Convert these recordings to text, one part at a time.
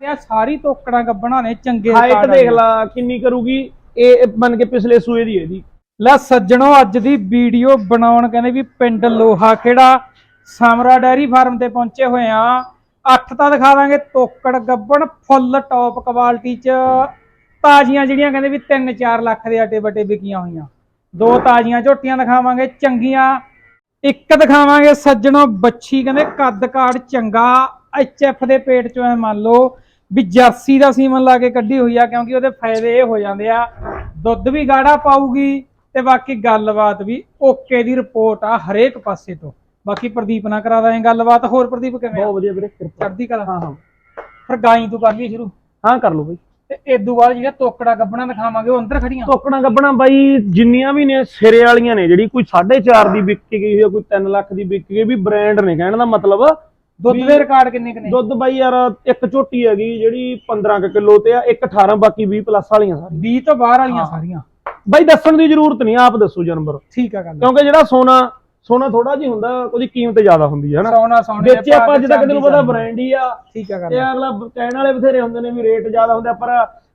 ਇਹ ਸਾਰੀ ਤੋਕੜਾਂ ਗੱਬਣਾ ਨੇ ਚੰਗੇ ਹਾਈਟ ਦੇਖ। ਲਾ ਕਿੰਨੀ ਕਰੂਗੀ? ਇਹ ਮੰਨ ਕੇ ਪਿਛਲੇ ਸੂਏ ਦੀ ਇਹਦੀ। ਲੈ ਸੱਜਣੋ ਅੱਜ ਦੀ ਵੀਡੀਓ ਬਣਾਉਣ ਕਹਿੰਦੇ ਵੀ ਪਿੰਡ ਲੋਹਾ ਖੇੜਾ ਸਮਰਾ ਡੈਰੀ ਫਾਰਮ ਤੇ ਪਹੁੰਚੇ ਹੋਏ ਆ। ਅੱਠ ਤਾਂ ਦਿਖਾ ਦਾਂਗੇ ਤੋਕੜ ਗੱਬਣ ਫੁੱਲ ਟੌਪ ਕੁਆਲਿਟੀ ਚ। ਤਾਜ਼ੀਆਂ ਜਿਹੜੀਆਂ ਕਹਿੰਦੇ ਵੀ 3-4 ਲੱਖ ਦੇ ਆਟੇ ਬਟੇ ਵਿਕੀਆਂ ਹੋਈਆਂ। ਦੋ ਤਾਜ਼ੀਆਂ ਝੋਟੀਆਂ ਦਿਖਾਵਾਂਗੇ ਚੰਗੀਆਂ। ਇੱਕ ਦਿਖਾਵਾਂਗੇ ਸੱਜਣੋ ਬੱਚੀ ਕਹਿੰਦੇ ਕੱਦ ਕਾੜ ਚੰਗਾ ਐਚਐਫ ਦੇ ਪੇਟ ਚੋਂ ਐ ਮੰਨ ਲਓ। ਵੀ ਜਰਸੀ ਦਾ ਸੀਮਨ ਲਾ ਕੇ ਕੱਢੀ ਹੋਈ ਆ ਕਿਉਂਕਿ ਉਹਦੇ ਫਾਇਦੇ ਇਹ ਹੋ ਜਾਂਦੇ ਆ ਦੁੱਧ ਵੀ ਗਾੜਾ ਪਾਊਗੀ ਤੇ ਬਾਕੀ ਗੱਲਬਾਤ ਵੀ ਓਕੇ ਦੀ ਰਿਪੋਰਟ ਆ ਹਰੇਕ ਪਾਸੇ ਤੋਂ। ਬਾਕੀ ਪ੍ਰਦੀਪ ਨਾਲ ਕਰਾ ਦਾਂਗੇ ਗੱਲਬਾਤ। ਹੋਰ ਪ੍ਰਦੀਪ ਕਿਵੇਂ? ਬਹੁਤ ਵਧੀਆ ਵੀਰੇ ਚੜ੍ਹਦੀ ਕਲਾ? ਹਾਂ ਹਾਂ। ਫਿਰ ਗਾਈ ਤੋਂ ਕਰ ਲਈ ਸ਼ੁਰੂ? ਹਾਂ ਕਰ ਲਓ ਬਈ। ਤੇ ਇਦੋਂ ਬਾਅਦ ਜਿਹੜਾ ਤੋਕੜਾ ਗੱਬਣਾ ਦਿਖਾਵਾਂਗੇ ਉਹ ਅੰਦਰ ਖੜੀਆਂ ਟੋਕਣਾ ਗੱਬਣਾ ਬਾਈ ਜਿੰਨੀਆਂ ਵੀ ਨੇ ਸਿਰੇ ਵਾਲੀਆਂ ਨੇ ਜਿਹੜੀ ਕੋਈ 4.5 ਦੀ ਵਿਕ ਗਈ ਹੋਈ ਕੋਈ 3 ਲੱਖ ਦੀ ਵਿਕ ਗਈ ਵੀ ਬ੍ਰਾਂਡ ਨੇ ਕਹਿਣ ਦਾ ਮਤਲਬ ਦੁੱਧ ਦੇ ਰਿਕਾਰਡ ਕਿੰਨੇ ਕਿੰਨੇ ਦੁੱਧ ਬਾਈ ਯਾਰ ਇੱਕ ਝੋਟੀ ਹੈਗੀ ਜਿਹੜੀ 15 ਕਿਲੋ ਤੇ ਆ ਇੱਕ 18 ਬਾਕੀ 20 ਪਲੱਸ ਵਾਲੀਆਂ ਸਾਰੀਆਂ। 20 ਤੋਂ ਬਾਹਰ ਵਾਲੀਆਂ। ਸਾਰੀਆਂ। ਬਾਈ ਦੱਸਣ ਦੀ ਜ਼ਰੂਰਤ ਨਹੀਂ ਆਪ ਦੱਸੋ ਜਾਨਵਰ। ਠੀਕ ਆ ਗੱਲ। ਕਿਉਂਕਿ ਜਿਹੜਾ ਸੋਨਾ ਸੋਨਾ ਥੋੜਾ ਜਿਹਾ ਹੁੰਦਾ ਉਹਦੀ ਕੀਮਤ ਜ਼ਿਆਦਾ ਹੁੰਦੀ ਹੈ ਹਨਾ? ਸੋਨਾ ਸੋਨੇ ਵਿੱਚ ਆਪਾਂ ਅੱਜ ਤੱਕ ਤੈਨੂੰ ਪਤਾ ਬ੍ਰਾਂਡ ਹੀ ਆ। ਠੀਕ ਆ ਗੱਲ। ਤੇ ਅਗਲਾ ਕਹਿਣ ਵਾਲੇ ਬਥੇਰੇ ਹੁੰਦੇ ਨੇ ਵੀ ਰੇਟ ਜ਼ਿਆਦਾ ਹੁੰਦਾ ਪਰ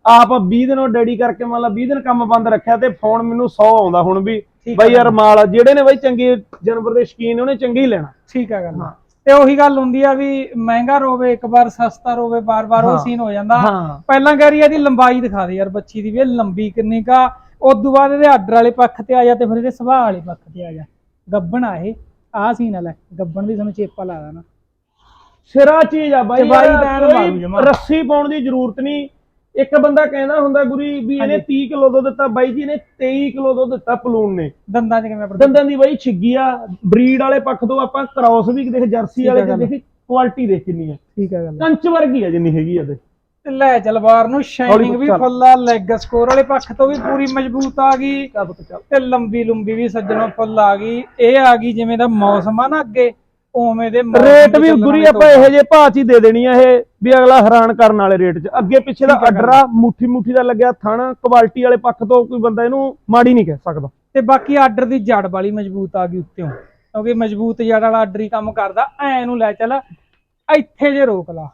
ਆਪ 20 ਦਿਨ ਉਹ ਡੈਡੀ ਕਰਕੇ ਮੰਨ ਲਾ 20 ਦਿਨ ਕੰਮ ਬੰਦ ਰੱਖਿਆ ਤੇ ਫੋਨ ਮੈਨੂੰ 100 ਆਉਂਦਾ ਹੁਣ ਵੀ। ਬਾਈ ਯਾਰ ਮਾਲ ਜਿਹੜੇ ਨੇ ਬਾਈ ਚੰਗੇ ਜਾਨਵਰ ਦੇ ਸ਼ਕੀਨ ਨੇ ਉਹਨੇ ਚੰਗੇ ਹੀ ਲੈਣਾ। ਠੀਕ ਆ ਗੱਲ। ਤੇ ਉਹੀ ਗੱਲ ਹੁੰਦੀ ਆ ਵੀ ਮਹਿੰਗਾ ਰੋਵੇ ਇੱਕ ਵਾਰ ਸਸਤਾ ਰੋਵੇ ਬਾਰ-ਬਾਰ ਉਹ। ਸੀਨ ਹੋ ਜਾਂਦਾ। ਪਹਿਲਾਂ ਕਹਿ ਰਹੀ ਆ ਇਹਦੀ ਲੰਬਾਈ ਦਿਖਾ ਦੇ ਯਾਰ ਬੱਚੀ ਦੀ ਵੀ ਲੰਬੀ ਕਿੰਨੀ ਕਾ ਉਦੋਂ ਬਾਅਦ ਇਹਦੇ ਆਰਡਰ ਵਾਲੇ ਪੱਖ ਤੇ ਆ ਜਾ ਤੇ ਫਿਰ ਇਹਦੇ ਸੁਭਾਅ ਵਾਲੇ ਪੱਖ ਤੇ ਆ ਜਾ। ਗੱਬਣ ਆ ਇਹ ਆ ਸੀਨ ਵਾਲਾ ਗੱਬਣ ਦੀ ਤੁਹਾਨੂੰ ਚੇਪਾ ਲਾ ਦੇਣਾ। ਸਿਰਾ ਚੀਜ਼ ਆ ਬਾਈ ਚਬਾਈ ਯਾਰ, ਤਾਂ ਐਨ ਕੋਈ ਮਾਰੂ ਜਮਾਂ। ਰੱਸੀ ਪਾਉਣ ਦੀ ਜ਼ਰੂਰਤ ਨਹੀਂ। ਇੱਕ ਬੰਦਾ ਕਹਿੰਦਾ ਹੁੰਦਾ ਗੁਰੀ ਵੀ ਇਹਨੇ 30 ਕਿਲੋ ਦੁੱਧ ਦਿੱਤਾ ਬਾਈ ਜੀ ਨੇ 23 ਕਿਲੋ ਦੁੱਧ ਦਿੱਤਾ ਪਲੂਨ ਨੇ। ਦੰਦਾਂ 'ਚ ਕਿਵੇਂ ਪ੍ਰਦੀਪ? ਦੰਦਾਂ ਦੀ ਬਾਈ ਛਿੱਗੀ ਆ ਬਰੀਡ ਵਾਲੇ ਪੱਖ ਤੋਂ ਆਪਾਂ ਕ੍ਰਾਸ ਵੀ ਦੇਖ ਜਰਸੀ ਵਾਲੇ। ਦੇ ਦੇਖੀ ਕੁਆਲਿਟੀ ਦੇਖ ਕਿੰਨੀ ਆ। ਠੀਕ ਆ ਗੱਲ। ਕੰਚ ਵਰਗੀ ਆ ਜਿੰਨੀ ਹੈਗੀ ਆ ਤੇ ਤੇ ਲੈ ਚੱਲ ਬਾਹਰ ਨੂੰ ਸ਼ਾਈਨਿੰਗ ਵੀ। ਫੁੱਲ ਲੈਗ ਸਕੋਰ ਵਾਲੇ ਪੱਖ ਤੋਂ ਵੀ ਪੂਰੀ ਮਜ਼ਬੂਤ ਆ ਗਈ। ਤੇ ਲੰਬੀ ਲੰਬੀ ਵੀ ਸੱਜਣੋਂ ਫੁੱਲ ਆ ਗਈ। ਇਹ ਆ ਗਈ ਜਿਵੇਂ ਦਾ ਮੌਸਮ ਆ ਨਾ ਅੱਗੇ। ਉਵੇਂ ਦੇ ਰੇਟ ਵੀ ਗੁਰੀ ਆਪਾਂ ਇਹੋ ਜਿਹੇ ਭਾਅ 'ਚ ਹੀ ਦੇ ਦੇਣੀ ਆ ਇਹ ਵੀ ਅਗਲਾ ਹੈਰਾਨ ਕਰਨ ਵਾਲੇ ਰੇਟ 'ਚ। ਅੱਗੇ ਪਿੱਛੇ ਦਾ ਆ ਮੁੱਠੀ ਮੁੱਠੀ ਦਾ ਲੱਗਿਆ ਥਣ ਕੁਆਲਿਟੀ ਵਾਲੇ ਪੱਖ ਤੋਂ ਕੋਈ ਬੰਦਾ ਇਹਨੂੰ ਮਾੜੀ ਨਹੀਂ ਕਹਿ ਸਕਦਾ। ਤੇ ਬਾਕੀ ਆਰਡਰ ਦੀ ਜੜ ਵਾਲੀ ਮਜ਼ਬੂਤ ਆ ਗਈ ਉੱਤੇੋਂ ਕਿਉਂਕਿ ਮਜ਼ਬੂਤ ਜੜ ਵਾਲਾ ਆਰਡਰ ਹੀ ਕੰਮ ਕਰਦਾ। ਐ ਨੂੰ ਲੈ ਚੱਲ ਇੱਥੇ ਜੇ ਰੋਕ ਲਾ।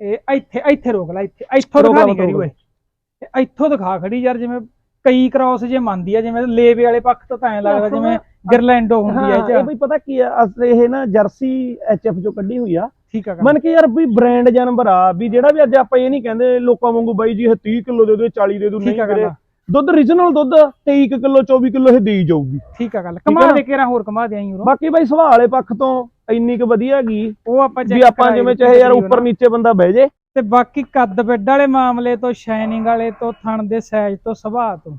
ਇਹ ਇੱਥੇ ਇੱਥੇ ਰੋਕ ਲਾ ਇੱਥੇ ਇੱਥੋਂ ਰੋਕ ਨਹੀਂ ਕਰੀ। ਓਏ। ਤੇ ਇੱਥੋਂ ਦਿਖਾ ਖੜੀ ਯਾਰ ਜਿਵੇਂ ਕਈ ਕ੍ਰਾਸ ਜੇ ਮੰਨਦੀ ਆ ਜਿਵੇਂ ਲੇਵੇ ਵਾਲੇ ਪੱਖ ਤੋਂ ਤਾਂ ਐ ਲੱਗਦਾ ਜਿਵੇਂ ਗਿਰਲੈਂਡੋ ਹੁੰਦੀ ਹਾਂ ਇਹ ਇਹ ਬਈ ਪਤਾ ਕੀ ਆ ਇਹ ਨਾ ਜਰਸੀ ਐਚਐਫ ਚੋਂ ਕੱਢੀ ਹੋਈ ਆ। ਠੀਕ ਆ। ਮਨ ਕੇ ਯਾਰ ਵੀ ਬ੍ਰਾਂਡ ਜਾਨਵਰ ਆ ਵੀ ਜਿਹੜਾ ਵੀ ਅੱਜ ਆਪਾਂ ਇਹ ਨਹੀਂ ਕਹਿੰਦੇ ਲੋਕਾਂ ਵਾਂਗੂ ਬਾਈ ਜੀ ਇਹ 30 ਕਿਲੋ ਦੇ ਦਿਓ 40 ਦੇ ਦਿਓ ਠੀਕ ਨਹੀਂ ਆ ਵੀਰੇ। ਦੁੱਧ origignal ਦੁੱਧ 23 ਕੁ ਕਿਲੋ 24 ਕਿਲੋ ਇਹ ਦੇਈ ਜਾਊਗੀ। ਠੀਕ ਆ ਗੱਲ। ਕਮਾ? ਦੇ ਕੇਰਾ ਹੋਰ ਕਮਾ ਦੇ ਆਈ ਉਰੋਂ। ਬਾਕੀ ਬਾਈ ਸੁਭਾਅ ਵਾਲੇ ਪੱਖ ਤੋਂ ਇੰਨੀ ਕੁ ਵਧੀਆ ਹੈਗੀ ਉਹ ਆਪਾਂ ਵੀ check ਆਪਾਂ ਕਰਾਈ ਜਿਵੇਂ ਚਾਹੇ ਯਾਰ। ਉੱਪਰ ਨੀਚੇ ਬੰਦਾ ਬਹਿ ਜੇ। ਤੇ ਬਾਕੀ ਕੱਦ ਬੈੱਡ ਵਾਲੇ ਮਾਮਲੇ ਤੋਂ ਸ਼ਾਈਨਿੰਗ ਵਾਲੇ ਤੋਂ ਥਣ ਦੇ ਸਾਈਜ਼ ਤੋਂ ਸੁਭਾਅ ਤੋਂ।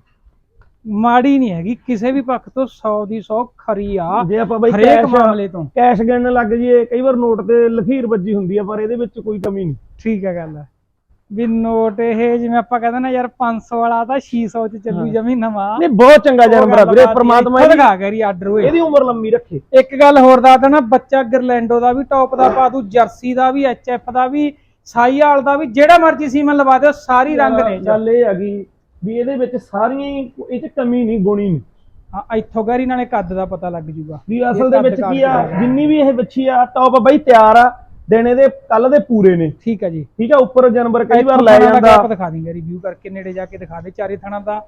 ਮਾੜੀ ਨਹੀਂ ਹੈਗੀ ਕਿਸੇ ਵੀ ਪੱਖ ਤੋਂ 100 ਦੀ 100 ਖਰੀ ਆ। ਜੇ ਆਪਾਂ ਬਾਈ ਹਰੇਕ ਮਾਮਲੇ ਤੋਂ। ਕੈਸ਼ ਗਿਣਨ ਲੱਗ ਜਾਈਏ ਕਈ ਵਾਰ ਨੋਟ ਤੇ ਲਖੀਰ ਵੱਜੀ ਹੁੰਦੀ ਆ ਪਰ ਇਹਦੇ ਵਿੱਚ ਕੋਈ ਕਮੀ ਨਹੀਂ। ਠੀਕ ਹੈ ਗੱਲ ਵੀ ਨੋਟ ਇਹ ਜਿਵੇਂ ਆਪਾਂ ਕਹਿੰਦੇ ਨਾ ਯਾਰ 500 ਵਾਲਾ ਤਾਂ 600 ਚ ਚੱਲੂ। ਜਮੀ ਨਵਾਂ। ਨਹੀਂ ਬਹੁਤ ਚੰਗਾ ਜਾਨਵਰ ਆ ਵੀਰੇ ਪ੍ਰਮਾਤਮਾ ਇਹਦੀ ਲਗਾ ਕਰੀ ਆਰਡਰ ਹੋਏ ਇਹਦੀ ਉਮਰ ਲੰਮੀ ਰੱਖੇ। ਇੱਕ ਗੱਲ ਹੋਰ ਦੱਸ ਦੇਣਾ ਬੱਚਾ ਗਰਲੈਂਡੋ ਦਾ ਵੀ ਟੌਪ ਦਾ ਪਾ ਦੂ ਜਰਸੀ ਦਾ ਵੀ ਐਚਐਫ ਦਾ ਵੀ ਸਾਈਆਲ ਦਾ ਵੀ ਜਿਹੜਾ ਮਰਜ਼ੀ ਸੀਮਨ ਲਵਾ ਦਿਓ ਸਾਰੀ ਰੰਗ ਨੇ ਇਹ 'ਚ। ਗੱਲ ਇਹ ਹੈਗੀ ਵੀ ਇਹਦੇ ਵਿੱਚ ਸਾਰੀਆਂ ਹੀ ਇਹ ਚ ਕਮੀ ਨਹੀਂ ਗੁਣੀ ਨਹੀਂ। ਹਾਂ ਇੱਥੋਂ ਗਰੀ ਨਾਲੇ ਕੱਦ ਦਾ ਪਤਾ ਲੱਗ ਜੂਗਾ। ਵੀ ਅਸਲ ਦੇ ਵਿੱਚ ਕੀ ਆ। ਜਿੰਨੀ ਵੀ ਇਹ ਬੱਚੀ ਆ ਟੌਪ ਬਾਈ ਤਿਆਰ ਆ ਦਿਨ ਇਹਦੇ ਕੱਲ ਦੇ ਪੂਰੇ ਨੇ। ਠੀਕ ਹੈ ਜੀ। ਠੀਕ ਆ ਉੱਪਰ ਜਾਨਵਰ ਕਈ ਵਾਰ ਲੈ ਥਣਾਂ ਜਾਂਦਾ। gap ਦਿਖਾ ਦਿੰਗੇ ਰਿਵਿਊ ਕਰਕੇ ਨੇੜੇ ਜਾ ਕੇ ਦਿਖਾ ਦੇ ਚਾਰੇ ਥਣਾਂ ਦਾ।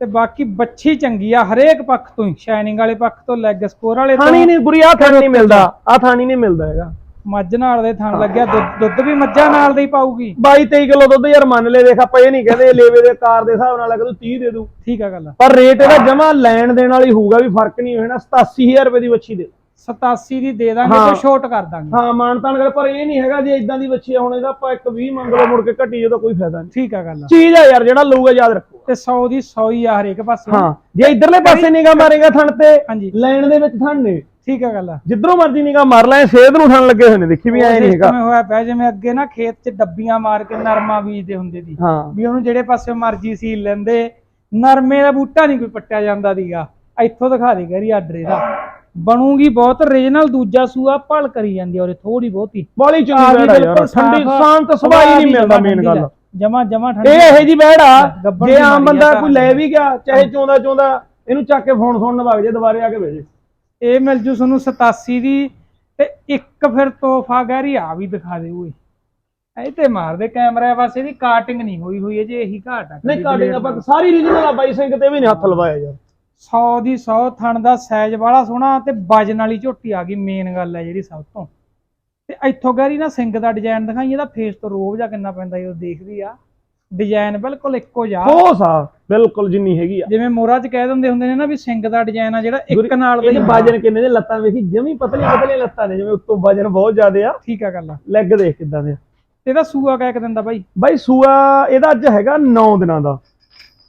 ਤੇ ਬਾਕੀ ਬੱਚੀ ਚੰਗੀ ਆ ਹਰੇਕ ਪੱਖ ਤੋਂ ਸ਼ਾਈਨਿੰਗ ਵਾਲੇ ਪੱਖ ਤੋਂ ਲੈਗ ਸਕੋਰ ਵਾਲੇ ਥਾਣੀ ਤੋਂ। ਨਹੀਂ ਗੁਰੀ ਆ ਥਾਣੀ ਨਹੀਂ ਮਿਲਦਾ। ਆ ਥਾਣੀ ਨਹੀਂ ਮਿਲਦਾ ਹੈਗਾ। ਮੱਝ ਨਾਲ ਦੇ ਥਣ ਲੱਗਿਆ ਦੁੱਧ- ਦੁੱਧ ਵੀ ਮੱਝਾਂ ਨਾਲ ਦੇ ਹੀ ਪਾਊਗੀ। 22 23 ਕਿਲੋ ਦੁੱਧ ਯਾਰ ਮੰਨ ਲੈ ਦੇਖ ਆਪਾਂ ਇਹ ਨਹੀਂ ਕਹਿੰਦੇ ਲੇਵੇ ਦੇ ਕਾਰ ਦੇ ਹਿਸਾਬ ਨਾਲ ਤੂੰ 30 ਦੇ ਦੂ ਠੀਕ ਆ ਗੱਲ ਪਰ ਰੇਟ ਇਹਦਾ ਜਮਾ ਲੈਣ ਦੇਣ ਵਾਲੀ ਹੋਊਗਾ ਵੀ ਫ਼ਰਕ ਨਹੀਂ ਹੋਣਾ 87000 ਰੁਪਏ ਦੀ ਬੱਚੀ ਦੇ। 87 ਦੀ ਦੇ ਦਾਂਗੇ। ਤੇ ਛੋਟ ਕਰ ਦਾਂਗੇ। ਹਾਂ ਮਾਨਤਾਨ ਕਰ ਪਰ ਇਹ ਨਹੀਂ ਹੈਗਾ ਜੇ ਇਦਾਂ ਦੀ ਬੱਚੀ ਆ ਹੁਣ ਇਹਦਾ ਆਪਾਂ ਇੱਕ 20 ਮੰਗ ਲਓ ਮੁੜ ਕੇ ਘਟੀ ਜਦੋਂ ਕੋਈ ਫਾਇਦਾ ਨਹੀਂ। ਠੀਕ ਆ ਗੱਲ ਚੀਜ਼ ਆ ਯਾਰ ਜਿਹੜਾ ਲਊਗਾ ਯਾਦ ਰੱਖੋ। ਤੇ 100 ਦੀ 100 ਹੀ ਆ ਹਰੇਕ ਪਾਸੇ। ਹਾਂ ਜੇ ਇਧਰਲੇ ਪਾਸੇ ਨਿਗਾ ਮਾਰੇਗਾ ਥਣ ਤੇ ਲੈਣ ਦੇ ਵਿੱਚ ਥਣ ਨੇ। ਠੀਕ ਆ ਗੱਲ ਜਿੱਧਰੋਂ ਮਰਜ਼ੀ ਨਿਗਾ ਮਾਰ ਲੈ ਸੇਧ ਨੂੰ ਥਣ ਲੱਗੇ ਹੋਏ ਨੇ ਦੇਖੀ ਵੀ ਐ ਨਹੀਂ ਹੈਗਾ। ਕਿਵੇਂ ਹੋਇਆ ਪਿਆ ਜਿਵੇਂ ਅੱਗੇ ਨਾ ਖੇਤ 'ਚ ਡੱਬੀਆਂ ਮਾਰ ਕੇ ਨਰਮਾ ਬੀਜਦੇ ਹੁੰਦੇ ਸੀ। ਹਾਂ। ਵੀ ਉਹਨੂੰ ਜਿਹੜੇ ਪਾਸੇ ਮਰਜ਼ੀ ਸੀ ਲੈਂਦੇ ਨਰਮੇ ਦਾ ਬੂਟਾ ਨਹੀਂ ਕੋਈ ਪੱਟਿਆ ਜਾਂਦਾ ਦੀਗਾ ਇੱਥੋਂ ਦਿਖਾ ਦੇ ਗਰੀ ਆਰਡਰ ਇਹਦਾ ਬਣੂਗੀ ਬਹੁਤ ਰੀਜਨਲ ਦੂਜਾ ਸੂਆ ਭਲ ਕਰੀ ਜਾਂਦੀ ਔਰ ਥੋੜੀ ਬਹੁਤੀ। ਬਾਲੀ ਚੰਗੀ ਬੈੜ ਯਾਰ ਠੰਡੀ ਸ਼ਾਂਤ ਸੁਭਾਅ ਹੀ ਨਹੀਂ ਮਿਲਦਾ ਮੇਨ ਗੱਲ। ਜਮਾ ਜਮਾ ਠੰਡੀ ਇਹ ਇਹੋ ਜੀ ਬੈੜ ਆ ਜੇ ਦੀ ਆਮ ਬੰਦਾ ਕੋਈ ਲੈ ਵੀ ਗਿਆ ਚਾਹੇ ਚੋਂਦਾ ਚੋਂਦਾ ਇਹਨੂੰ ਚੱਕ ਕੇ ਫੋਨ ਸੁਣਨ ਵਗ ਜੇ ਦੁਬਾਰੇ ਆ ਕੇ ਭੇਜੇ ਇਹ ਮਿਲ ਜੂ ਤੁਹਾਨੂੰ 87 ਦੀ ਤੇ ਇੱਕ ਫਿਰ ਤੋਹਫਾ ਗੈਰੀ ਆ ਵੀ ਦਿਖਾ ਦੇ ਓਏ। ਇਹ ਤੇ ਮਾਰਦੇ ਕੈਮਰਾ ਬਸ ਇਹਦੀ ਕਾਟਿੰਗ ਨਹੀਂ ਹੋਈ ਹੋਈ ਹੈ ਜੇ ਇਹੀ ਘਾਟ ਆ ਨਹੀਂ ਕਾਟਿੰਗ ਆਪਾਂ ਸਾਰੀ ਰੀਜਨਲ ਆ ਬਾਈ ਸਿੰਘ ਤੇ ਵੀ ਨਹੀਂ ਹੱਥ ਲਵਾਇਆ ਯਾਰ। 100 ਦੀ 100 ਥਣ ਦਾ ਸਾਈਜ਼ ਵਾਲਾ ਸੋਹਣਾ ਤੇ ਵਜਨ ਵਾਲੀ ਝੋਟੀ ਆ ਗਈ ਮੇਨ ਗੱਲ ਹੈ ਜਿਹੜੀ ਸਭ ਤੋਂ। ਤੇ ਇੱਥੋਂ ਗੈਰੀ ਨਾ ਸਿੰਘ ਦਾ ਡਿਜ਼ਾਈਨ ਦਿਖਾਈ ਇਹਦਾ ਫੇਸ ਤੋਂ ਰੋਬ ਜਾਂ ਕਿੰਨਾ ਪੈਂਦਾ ਜਦੋਂ ਦੇਖਦੀ ਆ। ਡਿਜ਼ਾਈਨ ਬਿਲਕੁਲ ਇੱਕੋ ਜਿਹਾ। ਠੋਸ ਆ ਬਿਲਕੁਲ ਜਿੰਨੀ ਹੈਗੀ ਆ। ਜਿਵੇਂ ਮੋਰਾ ਚ ਕਹਿ ਦਿੰਦੇ ਹੁੰਦੇ ਨੇ ਨਾ ਵੀ ਸਿੰਘ ਦਾ ਡਿਜ਼ਾਈਨ ਆ ਜਿਹੜਾ ਇੱਕ ਨਾਲ ਦਾ ਇਹਦੇ ਕਿੰਨੇ ਦੇ ਲੱਤਾਂ ਵੇਖੀ ਜਮੀ ਪਤਲੀ ਪਤਲੀ ਲੱਤਾਂ ਨੇ ਜਿਵੇਂ ਉੱਤੋਂ ਵਜਨ ਬਹੁਤ ਜ਼ਿਆਦੇ ਆ। ਠੀਕ ਆ ਗੱਲ ਆ। ਲੈਗ ਦੇਖ ਕਿਦਾਂ ਦੇ ਇਹਦਾ ਸੂਆ ਕਹਿ ਕੇ ਦਿੰਦਾ ਬਾਈ। ਬਾਈ ਸੂਆ ਇਹਦਾ ਅੱਜ ਹੈਗਾ 9 ਦਿਨਾਂ ਦਾ।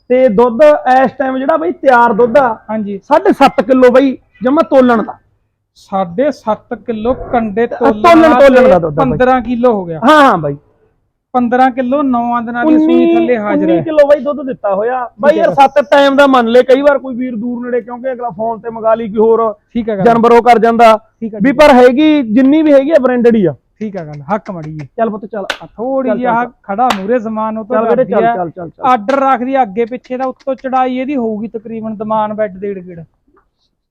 ਤੇ ਦੁੱਧ ਇਸ ਟਾਈਮ ਜਿਹੜਾ ਬਾਈ ਤਿਆਰ ਦੁੱਧ ਆ ਹਾਂਜੀ। 7.5 ਕਿਲੋ ਬਾਈ ਜਮਾ ਤੋਲਣ ਦਾ। ਸਾਢੇ 7 ਕਿਲੋ ਕੰਡੇ ਤੋਲਣ- ਤੋਲਣ ਦਾ ਦੁੱਧ ਆ ਬਾਈ। 15 ਕਿਲੋ ਹੋ ਗਿਆ। ਹਾਂ ਹਾਂ ਬਾਈ। 15 ਕਿਲੋ 9 ਦਿਨਾਂ ਦੀ ਸੂਈ ਥੱਲੇ ਹਾਜ਼ਰ 19 ਹੈ। ਕਿਲੋ ਬਾਈ ਦੁੱਧ ਦਿੱਤਾ ਹੋਇਆ। ਬਾਈ ਯਾਰ ਸੱਤ ਟਾਈਮ ਦਾ ਮੰਨ ਲੈ ਕਈ ਵਾਰ ਕੋਈ ਵੀਰ ਦੂਰ ਨੇੜੇ ਕਿਉਂਕਿ ਅਗਲਾ ਫੋਨ ਤੇ ਮੰਗਾ ਲਈ ਕੋਈ ਹੋਰ ਠੀਕ ਆ ਗੱਲ। ਜਾਨਵਰ ਉਹ ਕਰ ਜਾਂਦਾ। ਆ ਵੀ ਪਰ ਹੈਗੀ ਜਿੰਨੀ ਵੀ ਹੈਗੀ ਆ ਬ੍ਰਾਂਡਡ ਹੀ ਆ। ਠੀਕ ਆ ਗੱਲ ਹੱਕ ਮੜੀ ਚੱਲ ਪੁੱਤ ਚੱਲ। ਥੋੜੀ ਜਿਹੀ ਚੱਲ। ਖੜਾ ਮੂਰੇ ਸਮਾਨ ਉਹ ਤੋਂ ਚੱਲ ਚੱਲ ਆ ਚੱਲ ਆਰਡਰ ਰੱਖਦੀ ਆ ਅੱਗੇ ਪਿੱਛੇ ਦਾ ਉੱਤੋਂ ਚੜਾਈ ਇਹਦੀ ਹੋਊਗੀ ਤਕਰੀਬਨ ਦਮਾਨ ਬੈੱਡ ਡੇਢ ਗੇੜ।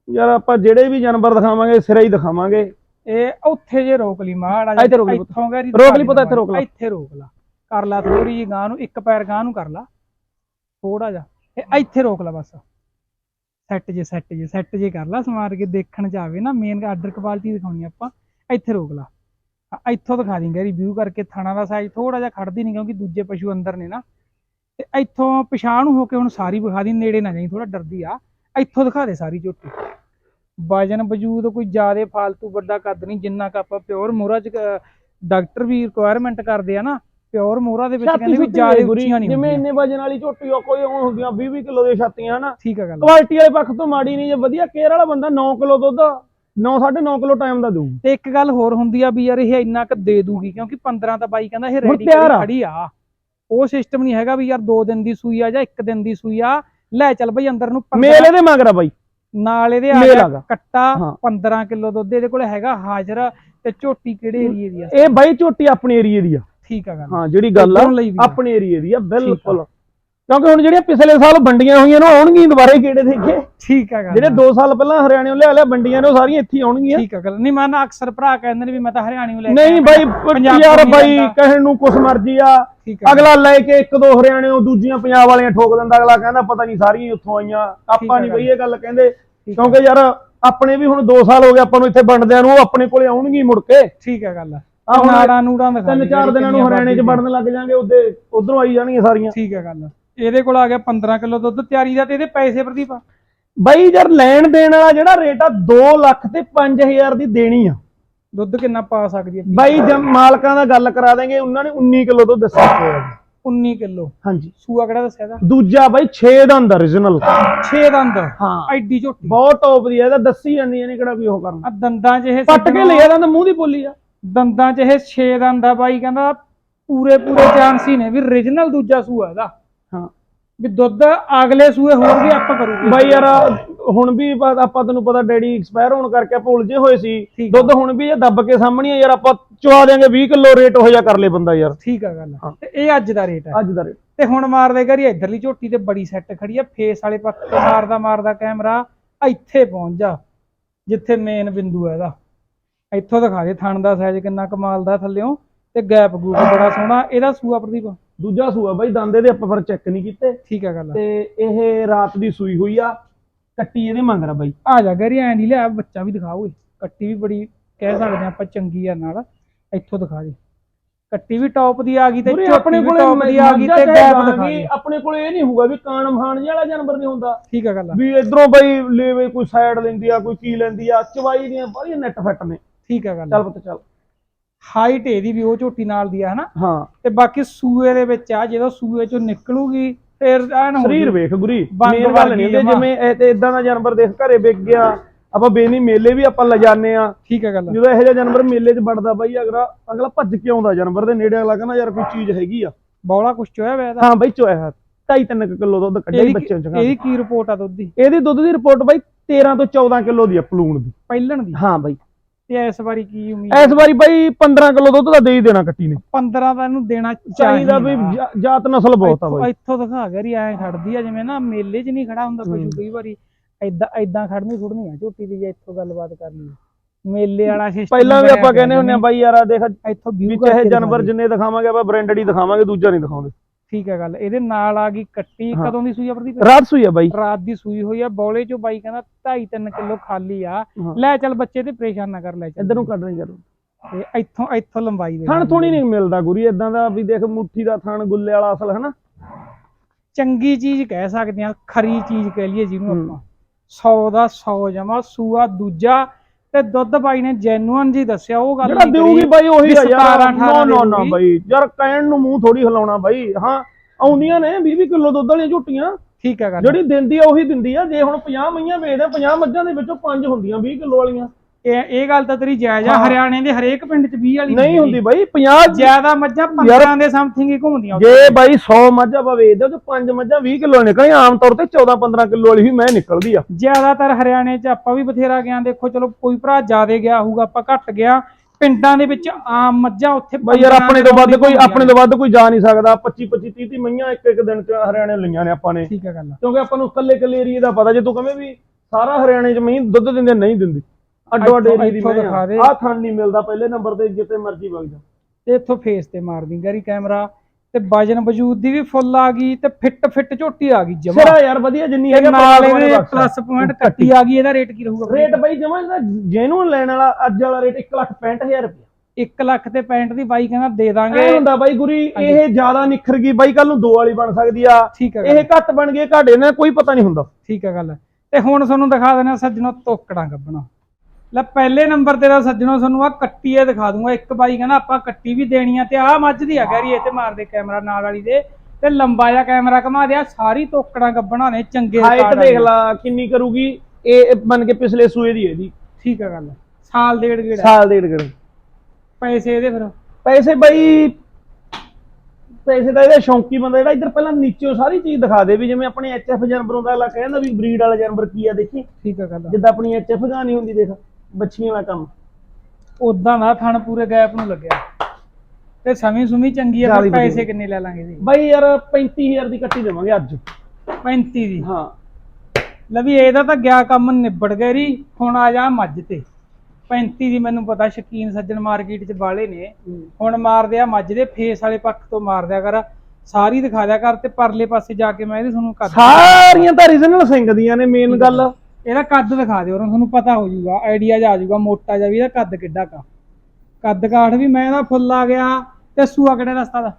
ਯਾਰ ਆਪਾਂ ਜਿਹੜੇ ਵੀ ਜਾਨਵਰ ਦਿਖਾਵਾਂਗੇ ਸਿਰੇ ਹੀ ਦਿਖਾਵਾਂਗੇ। ਇਹ ਉੱਥੇ ਜੇ ਰੋਕ ਲਈ ਮਾੜਾ ਇੱਥੇ ਰੋਕ ਲਈ ਪੁੱਤ। ਇੱਥੋਂ ਗੈਰੀ ਰੋਕ ਲਈ ਪੁੱਤ, ਇੱਥੇ ਰੋਕ ਲਾ। ਇੱਥੇ ਰੋਕ ਲਾ। ਕਰ ਲਾ ਥੋੜੀ ਜਿਹੀ ਗਾਂ ਨੂੰ ਇੱਕ ਪੈਰ ਗਾਂ ਨੂੰ ਕਰ ਲਾ। ਥੋੜਾ ਜਿਹਾ। ਇਹ ਇੱਥੇ ਰੋਕ ਲਾ ਬਸ। ਸੈੱਟ ਜੇ ਸੈੱਟ ਜੇ ਸੈੱਟ ਜੇ ਕਰ ਲਾ ਸਮਾਰ ਕੇ ਦੇਖਣ ਆਵੇ ਨਾ ਮੇਨ ਆਰਡਰ ਕੁਆਲਿਟੀ ਦਿਖਾਉਣੀ ਆਪਾਂ। ਇੱਥੇ ਰੋਕ ਲਾ। ਇੱਥੋਂ ਦਿਖਾ ਦਿੰਗੇ ਰਿਵਿਊ ਕਰਕੇ ਥਣਾ ਦਾ ਸਾਈਜ਼ ਥੋੜਾ ਜਿਹਾ ਖੜਦੀ ਨਹੀਂ ਕਿਉਂਕਿ ਦੂਜੇ ਪਸ਼ੂ ਅੰਦਰ ਨੇ ਨਾ। ਤੇ ਇੱਥੋਂ ਪਿਛਾਂਹ ਨੂੰ ਹੋ ਕੇ ਹੁਣ ਸਾਰੀ ਵਿਖਾ ਦੀ ਨੇੜੇ ਨਾ ਜਾਈ ਥੋੜਾ ਡਰਦੀ ਆ। ਇੱਥੋਂ ਦਿਖਾ ਦੇ ਸਾਰੀ ਝੋਟੀ। ਵਜਨ ਵਜੂਦ ਕੋਈ ਜ਼ਿਆਦਾ ਫਾਲਤੂ ਵੱਡਾ ਕੱਦ ਨਹੀਂ ਜਿੰਨਾ ਕ ਆਪਾਂ ਪਿਓਰ ਮੋਹਰਾ ਚ ਡਾਕਟਰ ਵੀ ਰਿਕੁਆਇਰਮੈਂਟ ਕਰਦੇ ਆ ਨਾ ਪਿਓਰ ਮੋਹਰਾ ਦੇ ਵਿੱਚ ਕਹਿੰਦੇ ਵੀ ਜ਼ਿਆਦਾ ਉੱਚੀਆਂ ਨਹੀਂ ਜਿਵੇਂ ਇੰਨੇ ਵਜਨ ਵਾਲੀ ਝੋਟੀ ਆ ਕੋਈ ਉਹ ਹੁੰਦੀਆਂ 20 20 ਕਿਲੋ ਦੀਆਂ ਛਾਤੀਆਂ ਹਨਾ? ਠੀਕ ਆ ਗੱਲ। ਕੁਆਲਿਟੀ ਵਾਲੇ ਪੱਖ ਤੋਂ ਮਾੜੀ ਨਹੀਂ ਜੇ ਵਧੀਆ ਕੇਅਰ ਵਾਲਾ ਬੰਦਾ 9 ਕਿਲੋ ਦੁੱਧ 9 9.5 ਕਿਲੋ ਟਾਈਮ ਦਾ ਦਊ। ਤੇ ਇੱਕ ਗੱਲ ਹੋਰ ਹੁੰਦੀ ਆ ਵੀ ਯਾਰ ਇਹ ਇੰਨਾ ਕ ਦੇ ਦੂਗੀ ਕਿਉਂਕਿ 15 ਤਾਂ ਬਾਈ ਕਹਿੰਦਾ ਇਹ ਹੁਣ ਰੈਡੀ। ਖੜੀ ਆ। ਉਹ ਸਿਸਟਮ ਨਹੀਂ ਹੈਗਾ ਵੀ ਯਾਰ 2 ਦਿਨ ਦੀ ਸੂਈ ਆ ਜਾਂ 1 ਦਿਨ ਦੀ ਸੂਈ ਆ। ਲੈ ਚੱਲ ਬਈ ਅੰਦਰ ਨੂੰ 15 ਮੇਲ ਇਹਦੇ ਮਗਰ ਬਾਈ। ਨਾਲ ਇਹਦੇ ਆ ਮੇਲ ਗਿਆ। ਕੱਟਾ ਹਾਂ। 15 ਕਿਲੋ ਦੁੱਧ ਇਹਦੇ ਕੋਲ ਹੈਗਾ ਹਾਜ਼ਰ ਤੇ ਝੋਟੀ ਕਿਹੜੇ ਏਰੀਏ ਦੀ ਆ ਇਹ ਬਾਈ ਝੋਟੀ ਆਪਣੇ ਏਰੀਏ ਦੀ ਆ ਠੀਕ ਆ ਗੱਲ ਹਾਂ ਜਿਹੜੀ ਗੱਲ ਆ ਇੱਧਰੋਂ ਲਈ ਵੀ ਆ। ਆਪਣੇ ਏਰੀਏ ਦੀ ਆ ਬਿਲਕੁਲ ਕਿਉਂਕਿ ਹੁਣ ਜਿਹੜੀਆਂ ਪਿਛਲੇ ਸਾਲ ਵੰਡੀਆਂ ਹੋਈਆਂ ਨੇ ਉਹ ਆਉਣਗੀਆਂ ਦੁਬਾਰੇ ਕਿਹੜੇ ਦੇਖੇ ਠੀਕ ਆ ਗੱਲ। ਜਿਹੜੇ 2 ਸਾਲ ਪਹਿਲਾਂ ਹਰਿਆਣਿਓਂ ਲਿਆ ਲਿਆ ਵੰਡੀਆਂ ਨੇ ਉਹ ਸਾਰੀਆਂ ਇੱਥੇ ਹੀ ਆਉਣਗੀਆਂ। ਠੀਕ ਆ ਗੱਲ। ਨਹੀਂ ਮੈਂ ਅਕਸਰ ਭਰਾ ਕਹਿੰਦੇ ਨੇ ਵੀ ਮੈਂ ਤਾਂ ਹਰਿਆਣੇ ਨੂੰ ਲੈ ਕੇ ਨਹੀਂ। ਬਾਈ ਯਾਰ ਬਾਈ। ਕਹਿਣ ਨੂੰ ਕੁਛ ਮਰਜ਼ੀ ਆ। ਆ ਅਗਲਾ ਲੈ ਕੇ ਇੱਕ ਦੋ ਹਰਿਆਣਿਓਂ ਦੂਜੀਆਂ ਪੰਜਾਬ ਵਾਲੀਆਂ ਠੋਕ ਦਿੰਦਾ ਅਗਲਾ ਕਹਿੰਦਾ ਪਤਾ ਨਹੀਂ ਸਾਰੀਆਂ ਹੀ ਉੱਥੋਂ ਆਈਆਂ। ਆਪਾਂ ਆ ਨਹੀਂ। ਬਈ ਇਹ ਗੱਲ ਕਹਿੰਦੇ। ਆ। ਕਿਉਂਕਿ ਯਾਰ ਆਪਣੇ ਵੀ ਹੁਣ 2 ਸਾਲ ਹੋ ਗਏ ਆਪਾਂ ਨੂੰ ਇੱਥੇ ਵੰਡਦਿਆਂ ਨੂੰ ਉਹ ਆਪਣੇ ਕੋਲੇ ਆਉਣਗੀ ਮੁੜ ਕੇ। ਠੀਕ ਆ ਗੱਲ। ਆਹ ਹੁਣ ਨਾੜਾਂ ਨੂੜਾਂ ਦਿਖਾ ਤਿੰਨ ਚਾਰ ਦਿਨਾਂ ਨੂੰ ਹਰਿਆਣੇ 'ਚ। ਵੜਨ ਲੱਗ ਜਾਾਂਗੇ ਉਹਦੇ ਉਧਰੋਂ ਆਈ ਜਾਣਗੀਆਂ ਸਾਰੀਆਂ। ਠੀਕ ਆ ਗੱਲ। ਇਹਦੇ ਕੋਲ ਆ ਗਿਆ 15 ਕਿਲੋ ਦੁੱਧ ਤਿਆਰੀ ਦਾ ਤੇ ਇਹਦੇ ਪੈਸੇ ਪ੍ਰਦੀਪ ਬਾਈ ਯਾਰ ਲੈਣ ਦੇਣ ਵਾਲਾ ਜਿਹੜਾ ਰੇਟ ਆ 2 ਲੱਖ ਤੇ 5000 ਦੀ ਦੇਣੀ ਆ। ਦੁੱਧ ਕਿੰਨਾ ਪਾ ਸਕਦੀ ਹੈ ਬਾਈ ਜਮ ਮਾਲਕਾਂ ਦਾ ਗੱਲ ਕਰਾ ਦੇਂਗੇ ਉਹਨਾਂ ਨੇ 19 ਕਿਲੋ ਤੋਂ ਦੱਸਿਆ ਹੋਇਆ ਜੀ। 19 ਕਿਲੋ। ਹਾਂਜੀ। ਸੂਆ ਕਿਹੜਾ ਦੱਸਿਆ ਇਹਦਾ? ਦੂਜਾ ਬਾਈ 6 ਦਾ ਅੰਦਰ origignal 6 ਦੰਦ ਹਾਂ। ਐਡੀ ਝੋਟੀ। ਬਹੁਤ ਟੌਪ ਦੀ ਆ ਇਹਦਾ ਦੱਸੀ ਜਾਂਦੀਆਂ ਨੇ ਕਿਹੜਾ ਕੋਈ ਉਹ ਕਰਨਾ। ਆ ਦੰਦਾਂ 'ਚ ਇਹ ਪੱਟ ਕੇ ਲਿਆ ਦੰਦ ਮੂੰਹ ਦੀ ਬੋਲੀ ਆ। ਦੰਦਾਂ 'ਚ ਇਹ 6 ਦੰਦ ਆ ਬਾਈ ਕਹਿੰਦਾ ਪੂਰੇ ਪੂਰੇ ਚਾਂਸ ਹੀ ਨੇ ਵੀ origignal ਦੂਜਾ ਸੂਆ ਇਹਦਾ। ਹਾਂ। ਵੀ ਦੁੱਧ ਅਗਲੇ ਸੂਏ ਹੋਰ ਵੀ ਅੱਪ ਕਰੂਗੀ। ਬਾਈ ਯਾਰ ਹੁਣ ਵੀ ਆਪਾਂ ਤੈਨੂੰ ਪਤਾ ਡੈਡੀ ਐਕਸਪਾਇਰ ਹੋਣ ਕਰਕੇ ਆਪਾਂ ਉਲਝੇ ਹੋਏ ਸੀ। ਆ। ਦੁੱਧ ਹੁਣ ਵੀ ਇਹ ਦੱਬ ਕੇ ਸਾਹਮਣੇ ਆ ਯਾਰ ਆਪਾਂ ਚਵਾ ਦੇਾਂਗੇ 20 ਕਿਲੋ ਰੇਟ ਹੋ ਜਾ ਕਰ ਲੇ ਬੰਦਾ ਯਾਰ। ਠੀਕ ਆ ਗੱਲ। ਤੇ ਇਹ ਅੱਜ ਦਾ ਰੇਟ ਹੈ ਅੱਜ ਦਾ ਰੇਟ ਤੇ ਹੁਣ ਮਾਰਦੇ ਘਰੀ ਇਧਰਲੀ ਝੋਟੀ ਤੇ ਬੜੀ ਸੈੱਟ ਖੜੀ ਆ ਫੇਸ ਵਾਲੇ ਪੱਖ ਤੇ ਮਾਰਦਾ ਮਾਰਦਾ ਕੈਮਰਾ ਇੱਥੇ ਪਹੁੰਚ ਜਾ ਜਿੱਥੇ ਮੇਨ ਬਿੰਦੂ ਹੈ ਇਹਦਾ। ਇੱਥੋਂ ਦਿਖਾ ਦੇ ਥਣ ਦਾ ਸਾਈਜ਼ ਕਿੰਨਾ ਕਮਾਲ ਦਾ ਥੱਲਿਓਂ ਤੇ ਗੈਪ ਗੂਪ ਬੜਾ ਸੋਹਣਾ ਇਹਦਾ ਸੂਆ ਪ੍ਰਦੀਪ। ਦੂਜਾ ਸੂਆ ਬਾਈ ਦੰਦੇ ਦੇ ਆਪਾਂ ਫਿਰ ਚੈੱਕ ਨਹੀਂ ਕੀਤੇ। ਠੀਕ ਆ ਗੱਲ ਤੇ ਇਹ ਰਾਤ ਦੀ ਸੂਈ ਹੋਈ ਆ ਕੱਟੀ ਇਹਦੇ ਮੰਗਰਾ ਬਾਈ। ਆ ਜਾ ਘਰੀ ਐਂ ਨਹੀਂ ਲਿਆ ਬੱਚਾ ਵੀ ਦਿਖਾ ਓਏ ਕੱਟੀ ਵੀ ਬੜੀ ਕਹਿ ਸਕਦੇ ਆ ਆਪਾਂ ਚੰਗੀ ਆ ਨਾਲ। ਇੱਥੋਂ ਦਿਖਾ ਦੇ। ਕੱਟੀ ਵੀ ਟੌਪ ਦੀ ਆ ਗਈ ਤੇ ਪੂਰੇ ਆਪਣੇ ਕੋਲੇ ਟੌਪ ਦੀ ਆ ਗਈ ਤੇ ਗੈਪ ਗਾਂ ਦਿਖਾ ਵੀ ਦੇ। ਆਪਣੇ ਕੋਲੇ ਇਹ ਨਹੀਂ ਹੋਊਗਾ ਵੀ ਕਾਣ ਮਹਾਨ ਜਿਹਾ ਵਾਲਾ ਜਾਨਵਰ ਨਹੀਂ ਹੁੰਦਾ। ਠੀਕ ਆ ਗੱਲ ਵੀ ਇਧਰੋਂ ਬਾਈ ਲੇਵੇ ਕੋਈ ਸਾਈਡ ਲੈਂਦੀ ਆ ਕੋਈ ਕੀ ਲੈਂਦੀ ਆ ਚਵਾਈ ਦੀਆਂ ਬੜੀਆਂ ਨੈਟ ਫਿੱਟ ਨੇ। ਠੀਕ ਆ ਗੱਲ ਚੱਲ ਪੁੱਤ ਚੱਲ। ਹਾਈਟ ਇਹਦੀ ਵੀ ਉਹ ਝੋਟੀ ਨਾਲ ਦੀ ਆ ਹਨਾ? ਹਾਂ। ਤੇ ਬਾਕੀ ਸੂਏ ਦੇ ਵਿੱਚ ਆ ਜਦੋਂ ਸੂਏ ਚੋਂ ਨਿਕਲੂਗੀ ਫਿਰ ਐਨ ਹੋ ਸਰੀਰ। ਵੇਖ ਗੁਰੀ ਮੇਨ ਗੱਲ ਨਹੀਂ ਤੇ। ਜਿਵੇਂ ਇਹ ਤੇ ਇਦਾਂ ਦਾ ਜਾਨਵਰ ਦੇਖ ਘਰੇ ਵਿਕ ਗਿਆ ਆਪਾਂ ਬੇਨੀ ਮੇਲੇ ਵੀ ਆਪਾਂ ਲਿਜਾਣੇ ਆ। ਠੀਕ ਆ ਗੱਲ ਜਦੋਂ ਇਹੋ ਜਿਹਾ ਜਾਨਵਰ ਮੇਲੇ 'ਚ ਵੜਦਾ ਬਾਈ ਅਗਲਾ ਅਗਲਾ ਭੱਜ ਕੇ ਆਉਂਦਾ ਜਾਨਵਰ ਦੇ ਨੇੜੇ ਅਗਲਾ ਕਹਿੰਦਾ ਯਾਰ ਕੋਈ ਚੀਜ਼ ਹੈਗੀ ਆ। ਬੌਲਾ ਕੁਛ ਚੋਇਆ ਵੇ ਇਹਦਾ? ਹਾਂ ਬਾਈ ਚੋਇਆ 2.5 ਕਿਲੋ ਦੁੱਧ ਕੱਢਿਆ ਹੀ ਬੱਚਿਆਂ ਚੋਂ ਇਹਦੀ ਕੀ ਰਿਪੋਰਟ ਆ ਦੁੱਧ ਦੀ? ਇਹਦੀ ਦੁੱਧ ਦੀ ਰਿਪੋਰਟ ਬਾਈ 13 ਤੋਂ 14 ਕਿਲੋ ਦੀ ਆ ਪਲੂਣ ਦੀ। ਪਹਿਲਣ ਦੀ? ਹਾਂ ਬਾਈ। ਤੇ ਇਸ ਵਾਰੀ ਕੀ ਉਮੀਦ ਇਸ ਵਾਰੀ ਬਾਈ 15 ਕਿਲੋ ਦੁੱਧ ਦਾ ਦੇ ਹੀ ਦੇਣਾ ਕੱਟੀ ਨੇ। 15 ਦਾ ਇਹਨੂੰ ਦੇਣਾ ਚਾਹੀਦਾ ਵੀ ਜਾ- ਜਾਤ ਨਸਲ ਬਹੁਤ ਆ ਬਾਈ। ਇੱਥੋਂ ਦਿਖਾ ਗਰੀ ਐ ਖੜਦੀ ਆ ਜਿਵੇਂ ਨਾ ਮੇਲੇ 'ਚ ਨਹੀਂ ਖੜਾ ਹੁੰਦਾ ਪਸ਼ੂ ਕਈ ਵਾਰੀ ਐਦਾਂ ਐਦਾਂ ਖੜਨੀ ਥੋੜਨੀ ਆ ਝੋਟੀ ਦੀ ਜੇ ਇੱਥੋਂ ਗੱਲਬਾਤ ਕਰਨੀ ਆ। ਮੇਲੇ ਵਾਲਾ ਸਿਸਟਮ ਪਹਿਲਾਂ ਵੀ ਆਪਾਂ ਕਹਿੰਦੇ ਹੁੰਨੇ ਆ ਬਾਈ ਯਾਰ ਆ ਦੇਖ ਇੱਥੋਂ ਵੀ ਚਾਹੇ ਜਾਨਵਰ ਜਿੰਨੇ ਦਿਖਾਵਾਂਗੇ ਆਪਾਂ ਬ੍ਰਾਂਡਡ ਹੀ ਦਿਖਾਵਾਂਗੇ ਦੂਜਾ ਨਹੀਂ ਦਿਖਾਉਂਦੇ। ਠੀਕ ਹੈ ਗੱਲ ਇਹਦੇ ਨਾਲ ਆ ਗਈ ਕੱਟੀ ਹਾਂ। ਕਦੋਂ ਦੀ ਸੂਈ ਆ ਪ੍ਰਦੀਪ? ਰਾਤ ਸੂਈ ਆ ਬਾਈ। ਰਾਤ ਦੀ ਸੂਈ ਹੋਈ ਆ ਬੌਲੇ ਚੋਂ ਬਾਈ ਕਹਿੰਦਾ 2.5 3 ਕਿਲੋ ਖਾਲੀ ਆ। ਹਾਂ। ਲੈ ਚੱਲ ਬੱਚੇ ਤੇ ਪਰੇਸ਼ਾਨ ਨਾ ਕਰ ਲੈ ਚੱਲ। ਇੱਧਰ ਨੂੰ ਕੱਢ ਰਹੀ ਕਰ। ਤੇ ਇੱਥੋਂ ਇੱਥੋਂ ਲੰਬਾਈ ਦੇ ਥਣ ਥੋੜੀ ਨਹੀਂ ਮਿਲਦਾ ਗੁਰੀ ਇਦਾਂ ਦਾ ਵੀ ਦੇਖ ਮੁੱਠੀ ਦਾ ਥਣ ਗੁੱਲੇ ਵਾਲਾ ਅਸਲ ਹਨਾ? ਚੰਗੀ ਚੀਜ਼ ਕਹਿ ਸਕਦੇ ਆ ਖਰੀ ਚੀਜ਼ ਕਹਿ ਲਈਏ ਜਿਹਨੂੰ ਹੂੰ। ਆਪਾਂ। 100 ਦਾ 100 ਜਮਾ ਸੂਆ ਦੂਜਾ ਤੇ ਦੁੱਧ ਬਾਈ ਨੇ ਜੈਨੂਅਨ ਜੀ ਦੱਸਿਆ ਉਹ ਗੱਲ ਜਿਹੜਾ ਦੇਊਗੀ। ਬਾਈ ਉਹੀ ਆ ਯਾਰ। 17, ਨਾ ਨਾ ਨਾ। ਬਾਈ। ਯਾਰ ਕਹਿਣ ਨੂੰ ਮੂੰਹ ਥੋੜੀ ਹਿਲਾਉਣਾ ਬਾਈ। ਹਾਂ ਆਉਂਦੀਆਂ ਨੇ 20 ਕਿਲੋ ਦੁੱਧ ਵਾਲੀਆਂ ਝੁੱਟੀਆਂ। ਠੀਕ ਹੈ ਗੱਲ। ਜਿਹੜੀ ਦਿੰਦੀ ਆ ਉਹੀ ਦਿੰਦੀ ਆ। ਜੇ ਹੁਣ 50 ਮਈਆਂ ਵੇਚਦੇ 50 ਮੱਝਾਂ ਦੇ ਵਿੱਚੋਂ 5 ਹੁੰਦੀਆਂ 20 ਕਿਲੋ ਵਾਲੀਆਂ। ਇਹ ਇਹ ਗੱਲ ਤਾਂ ਤੇਰੀ ਜਾਇਜ਼ ਆ ਹਾਂ। ਹਰਿਆਣੇ ਦੇ ਹਰੇਕ ਪਿੰਡ 'ਚ 20 ਵਾਲੀ ਨਹੀਂ ਹੁੰਦੀ ਬਾਈ 50 ਜ਼ਿਆਦਾ ਮੱਝਾਂ 15 ਦੇ ਸਮਥਿੰਗ ਹੀ ਘੁੰਮਦੀਆਂ ਜੇ ਬਾਈ 100 ਮੱਝਾਂ ਵੇਚਦੇ 'ਚੋਂ ਪੰਜ ਮੱਝਾਂ 20 ਕਿਲੋ ਨਿਕਲੀਆਂ ਆਮ ਤੌਰ ਤੇ 14 15 ਕਿਲੋ ਵਾਲੀ ਵੀ ਮੈਂ ਨਿਕਲਦੀ ਆ। ਜ਼ਿਆਦਾਤਰ ਹਰਿਆਣੇ 'ਚ ਆਪਾਂ ਵੀ ਬਥੇਰਾ ਗਿਆ ਦੇਖੋ ਚਲੋ ਕੋਈ ਭਰਾ ਜ਼ਿਆਦੇ ਗਿਆ ਹੋਊਗਾ ਆਪਾਂ ਘੱਟ ਗਿਆ। ਪਿੰਡਾਂ ਦੇ ਵਿੱਚ ਆਮ ਮੱਝਾਂ ਉੱਥੇ ਬਾਈ ਯਾਰ 15 ਆਪਣੇ ਤੋਂ ਵੱਧ ਕੋਈ ਆਪਣੇ ਤੋਂ ਵੱਧ ਕੋਈ ਜਾ ਨਹੀਂ ਸਕਦਾ। 25 25 30 30 ਮਈਆਂ ਇੱਕ ਇੱਕ ਦਿਨ ਚ ਹਰਿਆਣੇ ਲਈਆਂ ਨੇ ਆਪਾਂ ਨੇ। ਠੀਕ ਹੈ ਗੱਲ ਕਿਉਂਕਿ ਆਪਾਂ ਨੂੰ ਇਕੱਲੇ ਇਕੱਲੇ ਏਰੀਏ ਦਾ ਪਤਾ ਜੇ ਤੂੰ ਕਵੇਂ ਵੀ ਸਾਰਾ ਹਰਿਆਣੇ ਚ ਮਹੀਂ ਦੁੱਧ ਦਿੰਦੇ ਨਹੀਂ ਦਿੰਦੀ। ਅੱਡੋ ਅੱਡ ਦੀ ਇੱਥੋਂ ਮੈਂ ਦਿਖਾ ਦੇ। ਆਹ ਥਣ ਨਹੀਂ ਮਿਲਦਾ ਪਹਿਲੇ ਨੰਬਰ ਤੇ ਜਿੱਤੇ ਮਰਜ਼ੀ ਵਗ ਜਾ। ਤੇ ਇੱਥੋਂ ਫੇਸ ਤੇ ਮਾਰਦੀ ਗਰੀ ਕੈਮਰਾ। ਤੇ ਵਜਨ ਵਜੂਦ ਦੀ ਵੀ ਫੁੱਲ ਆ ਗਈ ਤੇ ਫਿੱਟ ਫਿੱਟ ਝੋਟੀ ਆ ਗਈ ਜਮਾ। ਸਿਰਾ ਯਾਰ ਵਧੀਆ ਜਿੰਨੀ ਤੇ ਹੈਗੀ ਨਾਲ ਇਹਦੇ ਪਲੱਸ ਪੁਆਇੰਟ ਕੱਟੀ ਆ। ਗਈ ਇਹਦਾ ਰੇਟ ਕੀ ਰਹੂਗਾ ਰੇਟ ਬਾਈ? ਜਮਾ ਇਹਦਾ ਜੈਨੂਨ ਲੈਣ ਵਾਲਾ ਅੱਜ ਵਾਲਾ ਰੇਟ 165000 ਰੁਪਏ 1 ਲੱਖ ਤੇ 65 ਦੀ ਬਾਈ ਕਹਿੰਦਾ ਦੇ ਦਾਂਗੇ। ਇਹ ਹੁੰਦਾ ਬਾਈ ਗੁਰੀ ਇਹ ਜ਼ਿਆਦਾ ਨਿਖਰ ਗਈ ਬਾਈ ਕੱਲ ਨੂੰ ਦੋ ਵਾਲੀ ਬਣ ਸਕਦੀ ਆ। ਠੀਕ ਹੈ ਗੱਲ। ਇਹ ਘੱਟ ਬਣ ਗਏ ਘਾੜੇ ਨੇ ਕੋਈ ਪਤਾ ਨਹੀਂ ਹੁੰਦਾ। ਠੀਕ ਹੈ ਗੱਲ। ਤੇ ਹੁਣ ਤੁਹਾਨੂੰ ਦਿਖਾ ਦੇਣਾ ਸੱਜਣੋ ਤੋਕੜਾਂ ਗੱਬਣਾ। ਲੈ ਪਹਿਲੇ ਨੰਬਰ ਤੇ ਦਾ ਸੱਜਣੋ ਤੁਹਾਨੂੰ ਆ ਕੱਟੀ ਇਹ ਦਿਖਾ ਦੂੰਗਾ ਇੱਕ ਬਾਈ ਕਹਿੰਦਾ ਆਪਾਂ ਕੱਟੀ ਵੀ ਦੇਣੀ ਆ ਤੇ ਆਹ ਮੱਝ ਦੀ ਆ ਗੈਰੀ ਇਹ ਤੇ ਮਾਰਦੇ ਕੈਮਰਾ ਨਾਲ ਵਾਲੀ ਦੇ ਤੇ ਲੰਬਾ ਜਿਹਾ ਕੈਮਰਾ ਘਮਾ ਦਿਆ ਸਾਰੀ ਤੋਕੜਾਂ ਗੱਬਣਾ ਨੇ ਚੰਗੇ ਹਾਈਟ ਦੇਖ। ਲਾ ਕਿੰਨੀ ਕਰੂਗੀ ਇਹ ਮੰਨ ਕੇ ਪਿਛਲੇ ਸੂਏ ਦੀ ਇਹਦੀ। ਠੀਕ ਹੈ ਗੱਲ ਸਾਲ ਡੇਢ ਗੇੜਾ। ਸਾਲ ਡੇਢ ਗੜ। ਪੈਸੇ ਇਹਦੇ ਫਿਰ? ਪੈਸੇ ਬਾਈ ਪੈਸੇ ਦਾ ਇਹਦਾ ਸ਼ੌਂਕੀ ਬੰਦਾ ਜਿਹੜਾ ਇੱਧਰ ਪਹਿਲਾਂ ਨੀਚੇੋਂ ਸਾਰੀ ਚੀਜ਼ ਦਿਖਾ ਦੇ ਵੀ ਜਿਵੇਂ ਆਪਣੇ ਐਚਐਫ ਜਾਨਵਰ ਹੁੰਦਾ ਅਗਲਾ ਕਹਿੰਦਾ ਵੀ ਬਰੀਡ ਵਾਲਾ ਜਾਨਵਰ ਕੀ ਆ ਦੇਖੀ? ਠੀਕ ਹੈ ਗੱਲ। ਜਿੱਦਾਂ ਆਪਣੀ ਐਚਐਫ ਗਾਣੀ ਹੁੰਦੀ ਦੇਖ। ਬੱਚੀਆਂ ਵਾਲਾ ਕੰਮ। ਉਦਾਂ ਦਾ ਥਣ ਪੂਰੇ ਗੈਪ ਨੂੰ ਲੱਗਿਆ। ਤੇ ਸਮੀ ਸੁਮੀ ਚੰਗੀ ਆ ਫਿਰ ਪੈਸੇ। ਕਿੰਨੇ ਲੈ ਲਾਂਗੇ ਜੀ? ਬਾਈ ਯਾਰ 35000 ਦੀ ਕੱਟੀ ਦੇਵਾਂਗੇ ਅੱਜ। 35 ਦੀ? ਹਾਂ। ਲਵੀ ਇਹਦਾ ਤਾਂ ਗਿਆ ਕੰਮ ਨਿਬੜ ਗਿਆ ਰੀ ਹੁਣ ਆ ਜਾ ਮੱਝ ਤੇ। 35 ਦੀ ਮੈਨੂੰ ਪਤਾ ਸ਼ਕੀਨ ਸੱਜਣ ਮਾਰਕੀਟ 'ਚ ਬਾਲੇ ਨੇ। ਹੁਣ ਮਾਰਦੇ ਆ ਮੱਝ ਦੇ ਫੇਸ ਵਾਲੇ ਪੱਖ ਤੋਂ ਮਾਰਦਿਆ ਕਰ। ਸਾਰੀ ਦਿਖਾ ਦਿਆ ਕਰ ਤੇ ਪਰਲੇ ਪਾਸੇ ਜਾ ਕੇ ਮੈਂ ਇਹਦੇ ਤੁਹਾਨੂੰ ਕੱਦ ਸਾਰੀਆਂ ਤਾਂ ਰੀਜਨਲ ਸਿੰਘ ਦੀਆਂ ਨੇ ਮੇਨ ਗੱਲ। ਇਹਦਾ ਕੱਦ ਦਿਖਾ ਦਿਓ ਤੁਹਾਨੂੰ ਪਤਾ ਹੋ ਜਾਊਗਾ ਆਈਡੀਆ ਜਾ ਜਾਊਗਾ ਮੋਟਾ ਜਿਹਾ ਵੀ ਇਹਦਾ ਕੱਦ ਕਿੱਡਾ ਕਾ ਕੱਦ ਕਾਠ ਵੀ ਮੈਂ ਇਹਦਾ ਫੁੱਲ ਆ ਗਿਆ ਤੇ ਸੂਆ ਕਿਹੜੇ ਰਸਤਾ ਦਾ?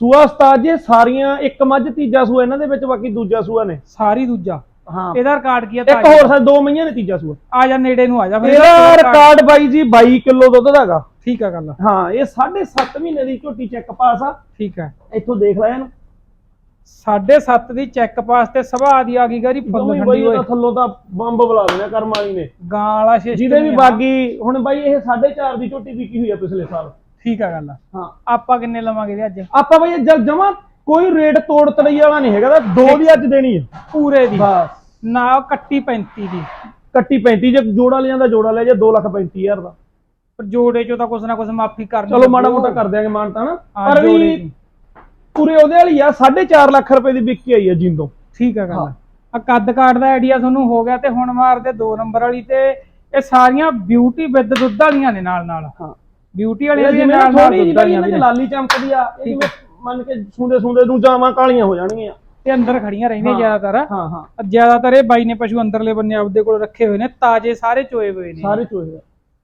ਸੂਆ ਉਸਤਾਦ ਜੀ ਸਾਰੀਆਂ ਇੱਕ ਮੱਝ ਤੀਜਾ ਸੂਆ ਇਹਨਾਂ ਦੇ ਵਿੱਚ ਬਾਕੀ ਦੂਜਾ ਸੂਆ ਨੇ। ਸਾਰੀ ਦੂਜਾ? ਹਾਂ। ਇਹਦਾ ਰਿਕਾਰਡ ਕੀ ਆ ਇੱਕ? ਹੋਰ ਸਾ ਦੋ ਮਈਆਂ ਨੇ ਤੀਜਾ ਸੂਆ। ਆ ਜਾ ਨੇੜੇ ਨੂੰ ਆ ਜਾ ਫਿਰ ਇਹਦਾ ਰਿਕਾਰਡ ਬਾਈ ਜੀ 22 ਕਿਲੋ ਦੁੱਧ ਦਾਗਾ ਠੀਕ ਆ ਗੱਲ। ਹਾਂ ਇਹ 7.5 ਮਹੀਨੇ ਦੀ ਝੋਟੀ ਚੈੱਕ ਪਾਸ ਆ। ਠੀਕ ਹੈ ਇੱਥੋਂ ਦੇਖ ਲੈ ਇਹਨੂੰ। ਸਾਢੇ ਸੱਤ ਦੀ ਚੈੱਕ ਪਾਸ ਤੇ ਸਭਾ ਦੀ ਆ ਗਈ ਗਰੀ ਫੁੱਲ ਦੋਵੇਂ ਠੰਡੀ ਬਾਈ ਹੋਏ ਥੱਲੋਂ ਤਾਂ ਬੰਬ ਬੁਲਾ ਦੇਣਾ ਕਰਮ ਵਾਲੀ ਨੇ। ਗਾਂ ਵਾਲਾ ਸਿਸਟਮ ਜਿਹਦੇ ਵੀ ਬਾਗੀ ਹੁਣ ਬਾਈ ਇਹ 4.5 ਦੀ ਝੋਟੀ ਵਿਕੀ ਹੋਈ ਆ ਪਿਛਲੇ ਸਾਲ। ਠੀਕ ਆ ਗੱਲ ਹਾਂ। ਆਪਾਂ ਕਿੰਨੇ ਲਵਾਂਗੇ ਅੱਜ? ਆਪਾਂ ਬਾਈ ਜਦ ਜਮਾ ਕੋਈ ਰੇਟ ਤੋੜ ਤੜਈ ਵਾਲਾ ਨਹੀਂ ਹੈਗਾ ਤਾਂ ਦੋ ਦੀ ਅੱਜ ਦੇਣੀ ਆ। ਪੂਰੇ ਦੀ। ਬਸ। ਨਾ ਕੱਟੀ 35 ਦੀ। ਕੱਟੀ 35 ਜੇ ਜੋੜਾ ਲੈ ਜਾਂਦਾ ਜੋੜਾ ਲੈ ਜਾ 2 ਲੱਖ 35000 ਦਾ। ਪਰ ਜੋੜੇ ਚੋਂ ਤਾਂ ਕੁਛ ਨਾ ਕੁਛ ਮਾਫੀ ਕਰਨੀ ਚਲੋ ਮਾੜਾ ਮੋਟਾ ਕਰ ਦਿਆਂਗੇ ਮਾਨਤਾ ਨਾ। ਹਾਂ, ਪਰ ਜੋੜੇ ਵੀ ਦੀ। ਪੂਰੇ ਉਹਦੇ ਵਾਲੀ ਆ 4.5 ਲੱਖ ਰੁਪਏ ਦੀ ਵਿਕੀ ਆਈ ਆ ਜਿੰਦੋਂ। ਠੀਕ ਆ ਗੱਲ। ਆ। ਕੱਦ ਕਾਠ ਦਾ ਆਈਡੀਆ ਤੁਹਾਨੂੰ ਹੋ ਗਿਆ ਤੇ ਹੁਣ ਮਾਰਦੇ ਦੋ ਨੰਬਰ ਵਾਲੀ ਤੇ ਇਹ ਸਾਰੀਆਂ ਬਿਊਟੀ ਵਿਦ ਦੁੱਧ ਵਾਲੀਆਂ ਨੇ ਨਾਲ ਨਾਲ। ਹਾਂ। ਬਿਊਟੀ ਵਾਲੀਆਂ ਇਹ ਵੀ ਜਿਵੇਂ ਨਾਲ ਨਾਲ ਦੁੱਧ ਵਾਲੀਆਂ ਨੇ। ਲਾਲੀ ਚਮਕਦੀ ਆ ਇਹ ਜਿਵੇਂ ਮੰਨ ਕੇ ਸੁੰਦੇ ਸੁੰਦੇ ਨੂੰ ਜਾਵਾਂ ਕਾਲੀਆਂ ਹੋ ਜਾਣਗੀਆਂ। ਤੇ ਅੰਦਰ ਖੜੀਆਂ ਰਹਿੰਦੀਆਂ। ਜ਼ਿਆਦਾਤਰ। ਹਾਂ ਹਾਂ। ਜ਼ਿਆਦਾਤਰ ਇਹ ਬਾਈ ਨੇ ਪਸ਼ੂ ਅੰਦਰਲੇ ਬੰਨੇ ਆਪਦੇ ਕੋਲ ਰੱਖੇ ਹੋਏ ਨੇ ਤਾਜ਼ੇ ਸਾਰੇ ਚੋਏ ਹੋਏ ਨੇ। ਸਾਰੇ ਚੋਏ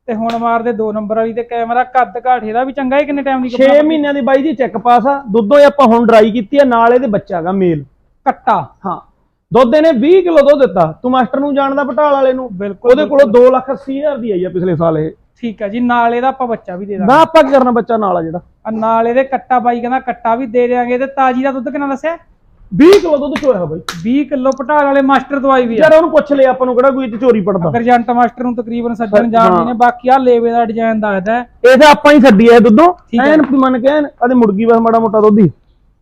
ਤੇ ਹੁਣ ਮਾਰਦੇ ਦੋ ਨੰਬਰ ਵਾਲੀ ਤੇ ਕੈਮਰਾ ਕੱਦ ਕਾਠੇ ਦਾ ਵੀ ਚੰਗਾ ਹੈ ਕਿੰਨੇ ਟਾਈਮ ਦੀ 6 ਮਹੀਨਿਆਂ ਦੀ ਬਾਈ ਜੀ ਚੈੱਕ ਪਾਸ ਆ ਦੁੱਧੋਂ ਇਹ ਆਪਾਂ ਹੁਣ ਡਰਾਈ ਕੀਤੀ ਆ ਨਾਲ ਇਹਦੇ ਬੱਚਾ ਗਾ ਮੇਲ ਕੱਟਾ। ਹਾਂ। ਦੁੱਧ ਇਹਨੇ 20 ਕਿਲੋ ਦੁੱਧ ਦਿੱਤਾ ਤੂੰ ਮਾਸਟਰ ਨੂੰ ਜਾਣਦਾ ਪਟਾਲ ਵਾਲੇ ਨੂੰ? ਬਿਲਕੁਲ ਉਹਦੇ ਕੋਲੋਂ 2 ਲੱਖ 80 ਹਜ਼ਾਰ ਦੀ ਆਈ ਆ ਪਿਛਲੇ ਸਾਲ ਇਹ। ਠੀਕ ਹੈ ਜੀ ਨਾਲ ਇਹਦਾ ਆਪਾਂ ਬੱਚਾ ਵੀ ਦੇ ਦਾਂਗੇ। ਨਾ ਆਪਾਂ ਕੀ ਕਰਨਾ ਬੱਚਾ ਨਾਲ ਆ ਜਿਹੜਾ? ਆ ਨਾਲ ਇਹਦੇ ਕੱਟਾ ਬਾਈ ਕਹਿੰਦਾ ਕੱਟਾ ਵੀ ਦੇ ਦੇਾਂਗੇ ਤੇ ਤਾਜੀ ਦਾ ਦੁੱਧ ਕਿੰਨਾ ਦੱਸਿਆ? 20 ਕਿਲੋ ਦੁੱਧ ਚੋਇਆ ਬਾਈ। 20 ਕਿਲੋ ਪਟਾਲ ਵਾਲੇ ਮਾਸਟਰ ਦਵਾਈ ਵੀ ਆ। ਯਾਰ ਉਹਨੂੰ ਪੁੱਛ ਲਿਆ ਆਪਾਂ ਨੂੰ ਕਿਹੜਾ ਕੋਈ 'ਚ ਚੋਰੀ ਪੜਦਾ। ਗਰਜੰਟ ਮਾਸਟਰ ਨੂੰ ਤਕਰੀਬਨ ਸੱਜਣ ਹਾਂ। ਜਾਣਦੇ ਨੇ ਬਾਕੀ ਆ ਲੇਵੇ ਦਾ ਡਿਜ਼ਾਈਨ ਦੱਸਦਾ। ਹੈ। ਇਹ ਤਾਂ ਆਪਾਂ ਹੀ ਛੱਡੀ ਐ ਦੁੱਧੋਂ। ਹੈ। ਐਨ ਮੰਨ ਕੇ ਐਨ ਅਦੇ ਮੁਰਗੀ ਬਸ ਮਾੜਾ ਮੋਟਾ ਦੁੱਧ ਹੀ।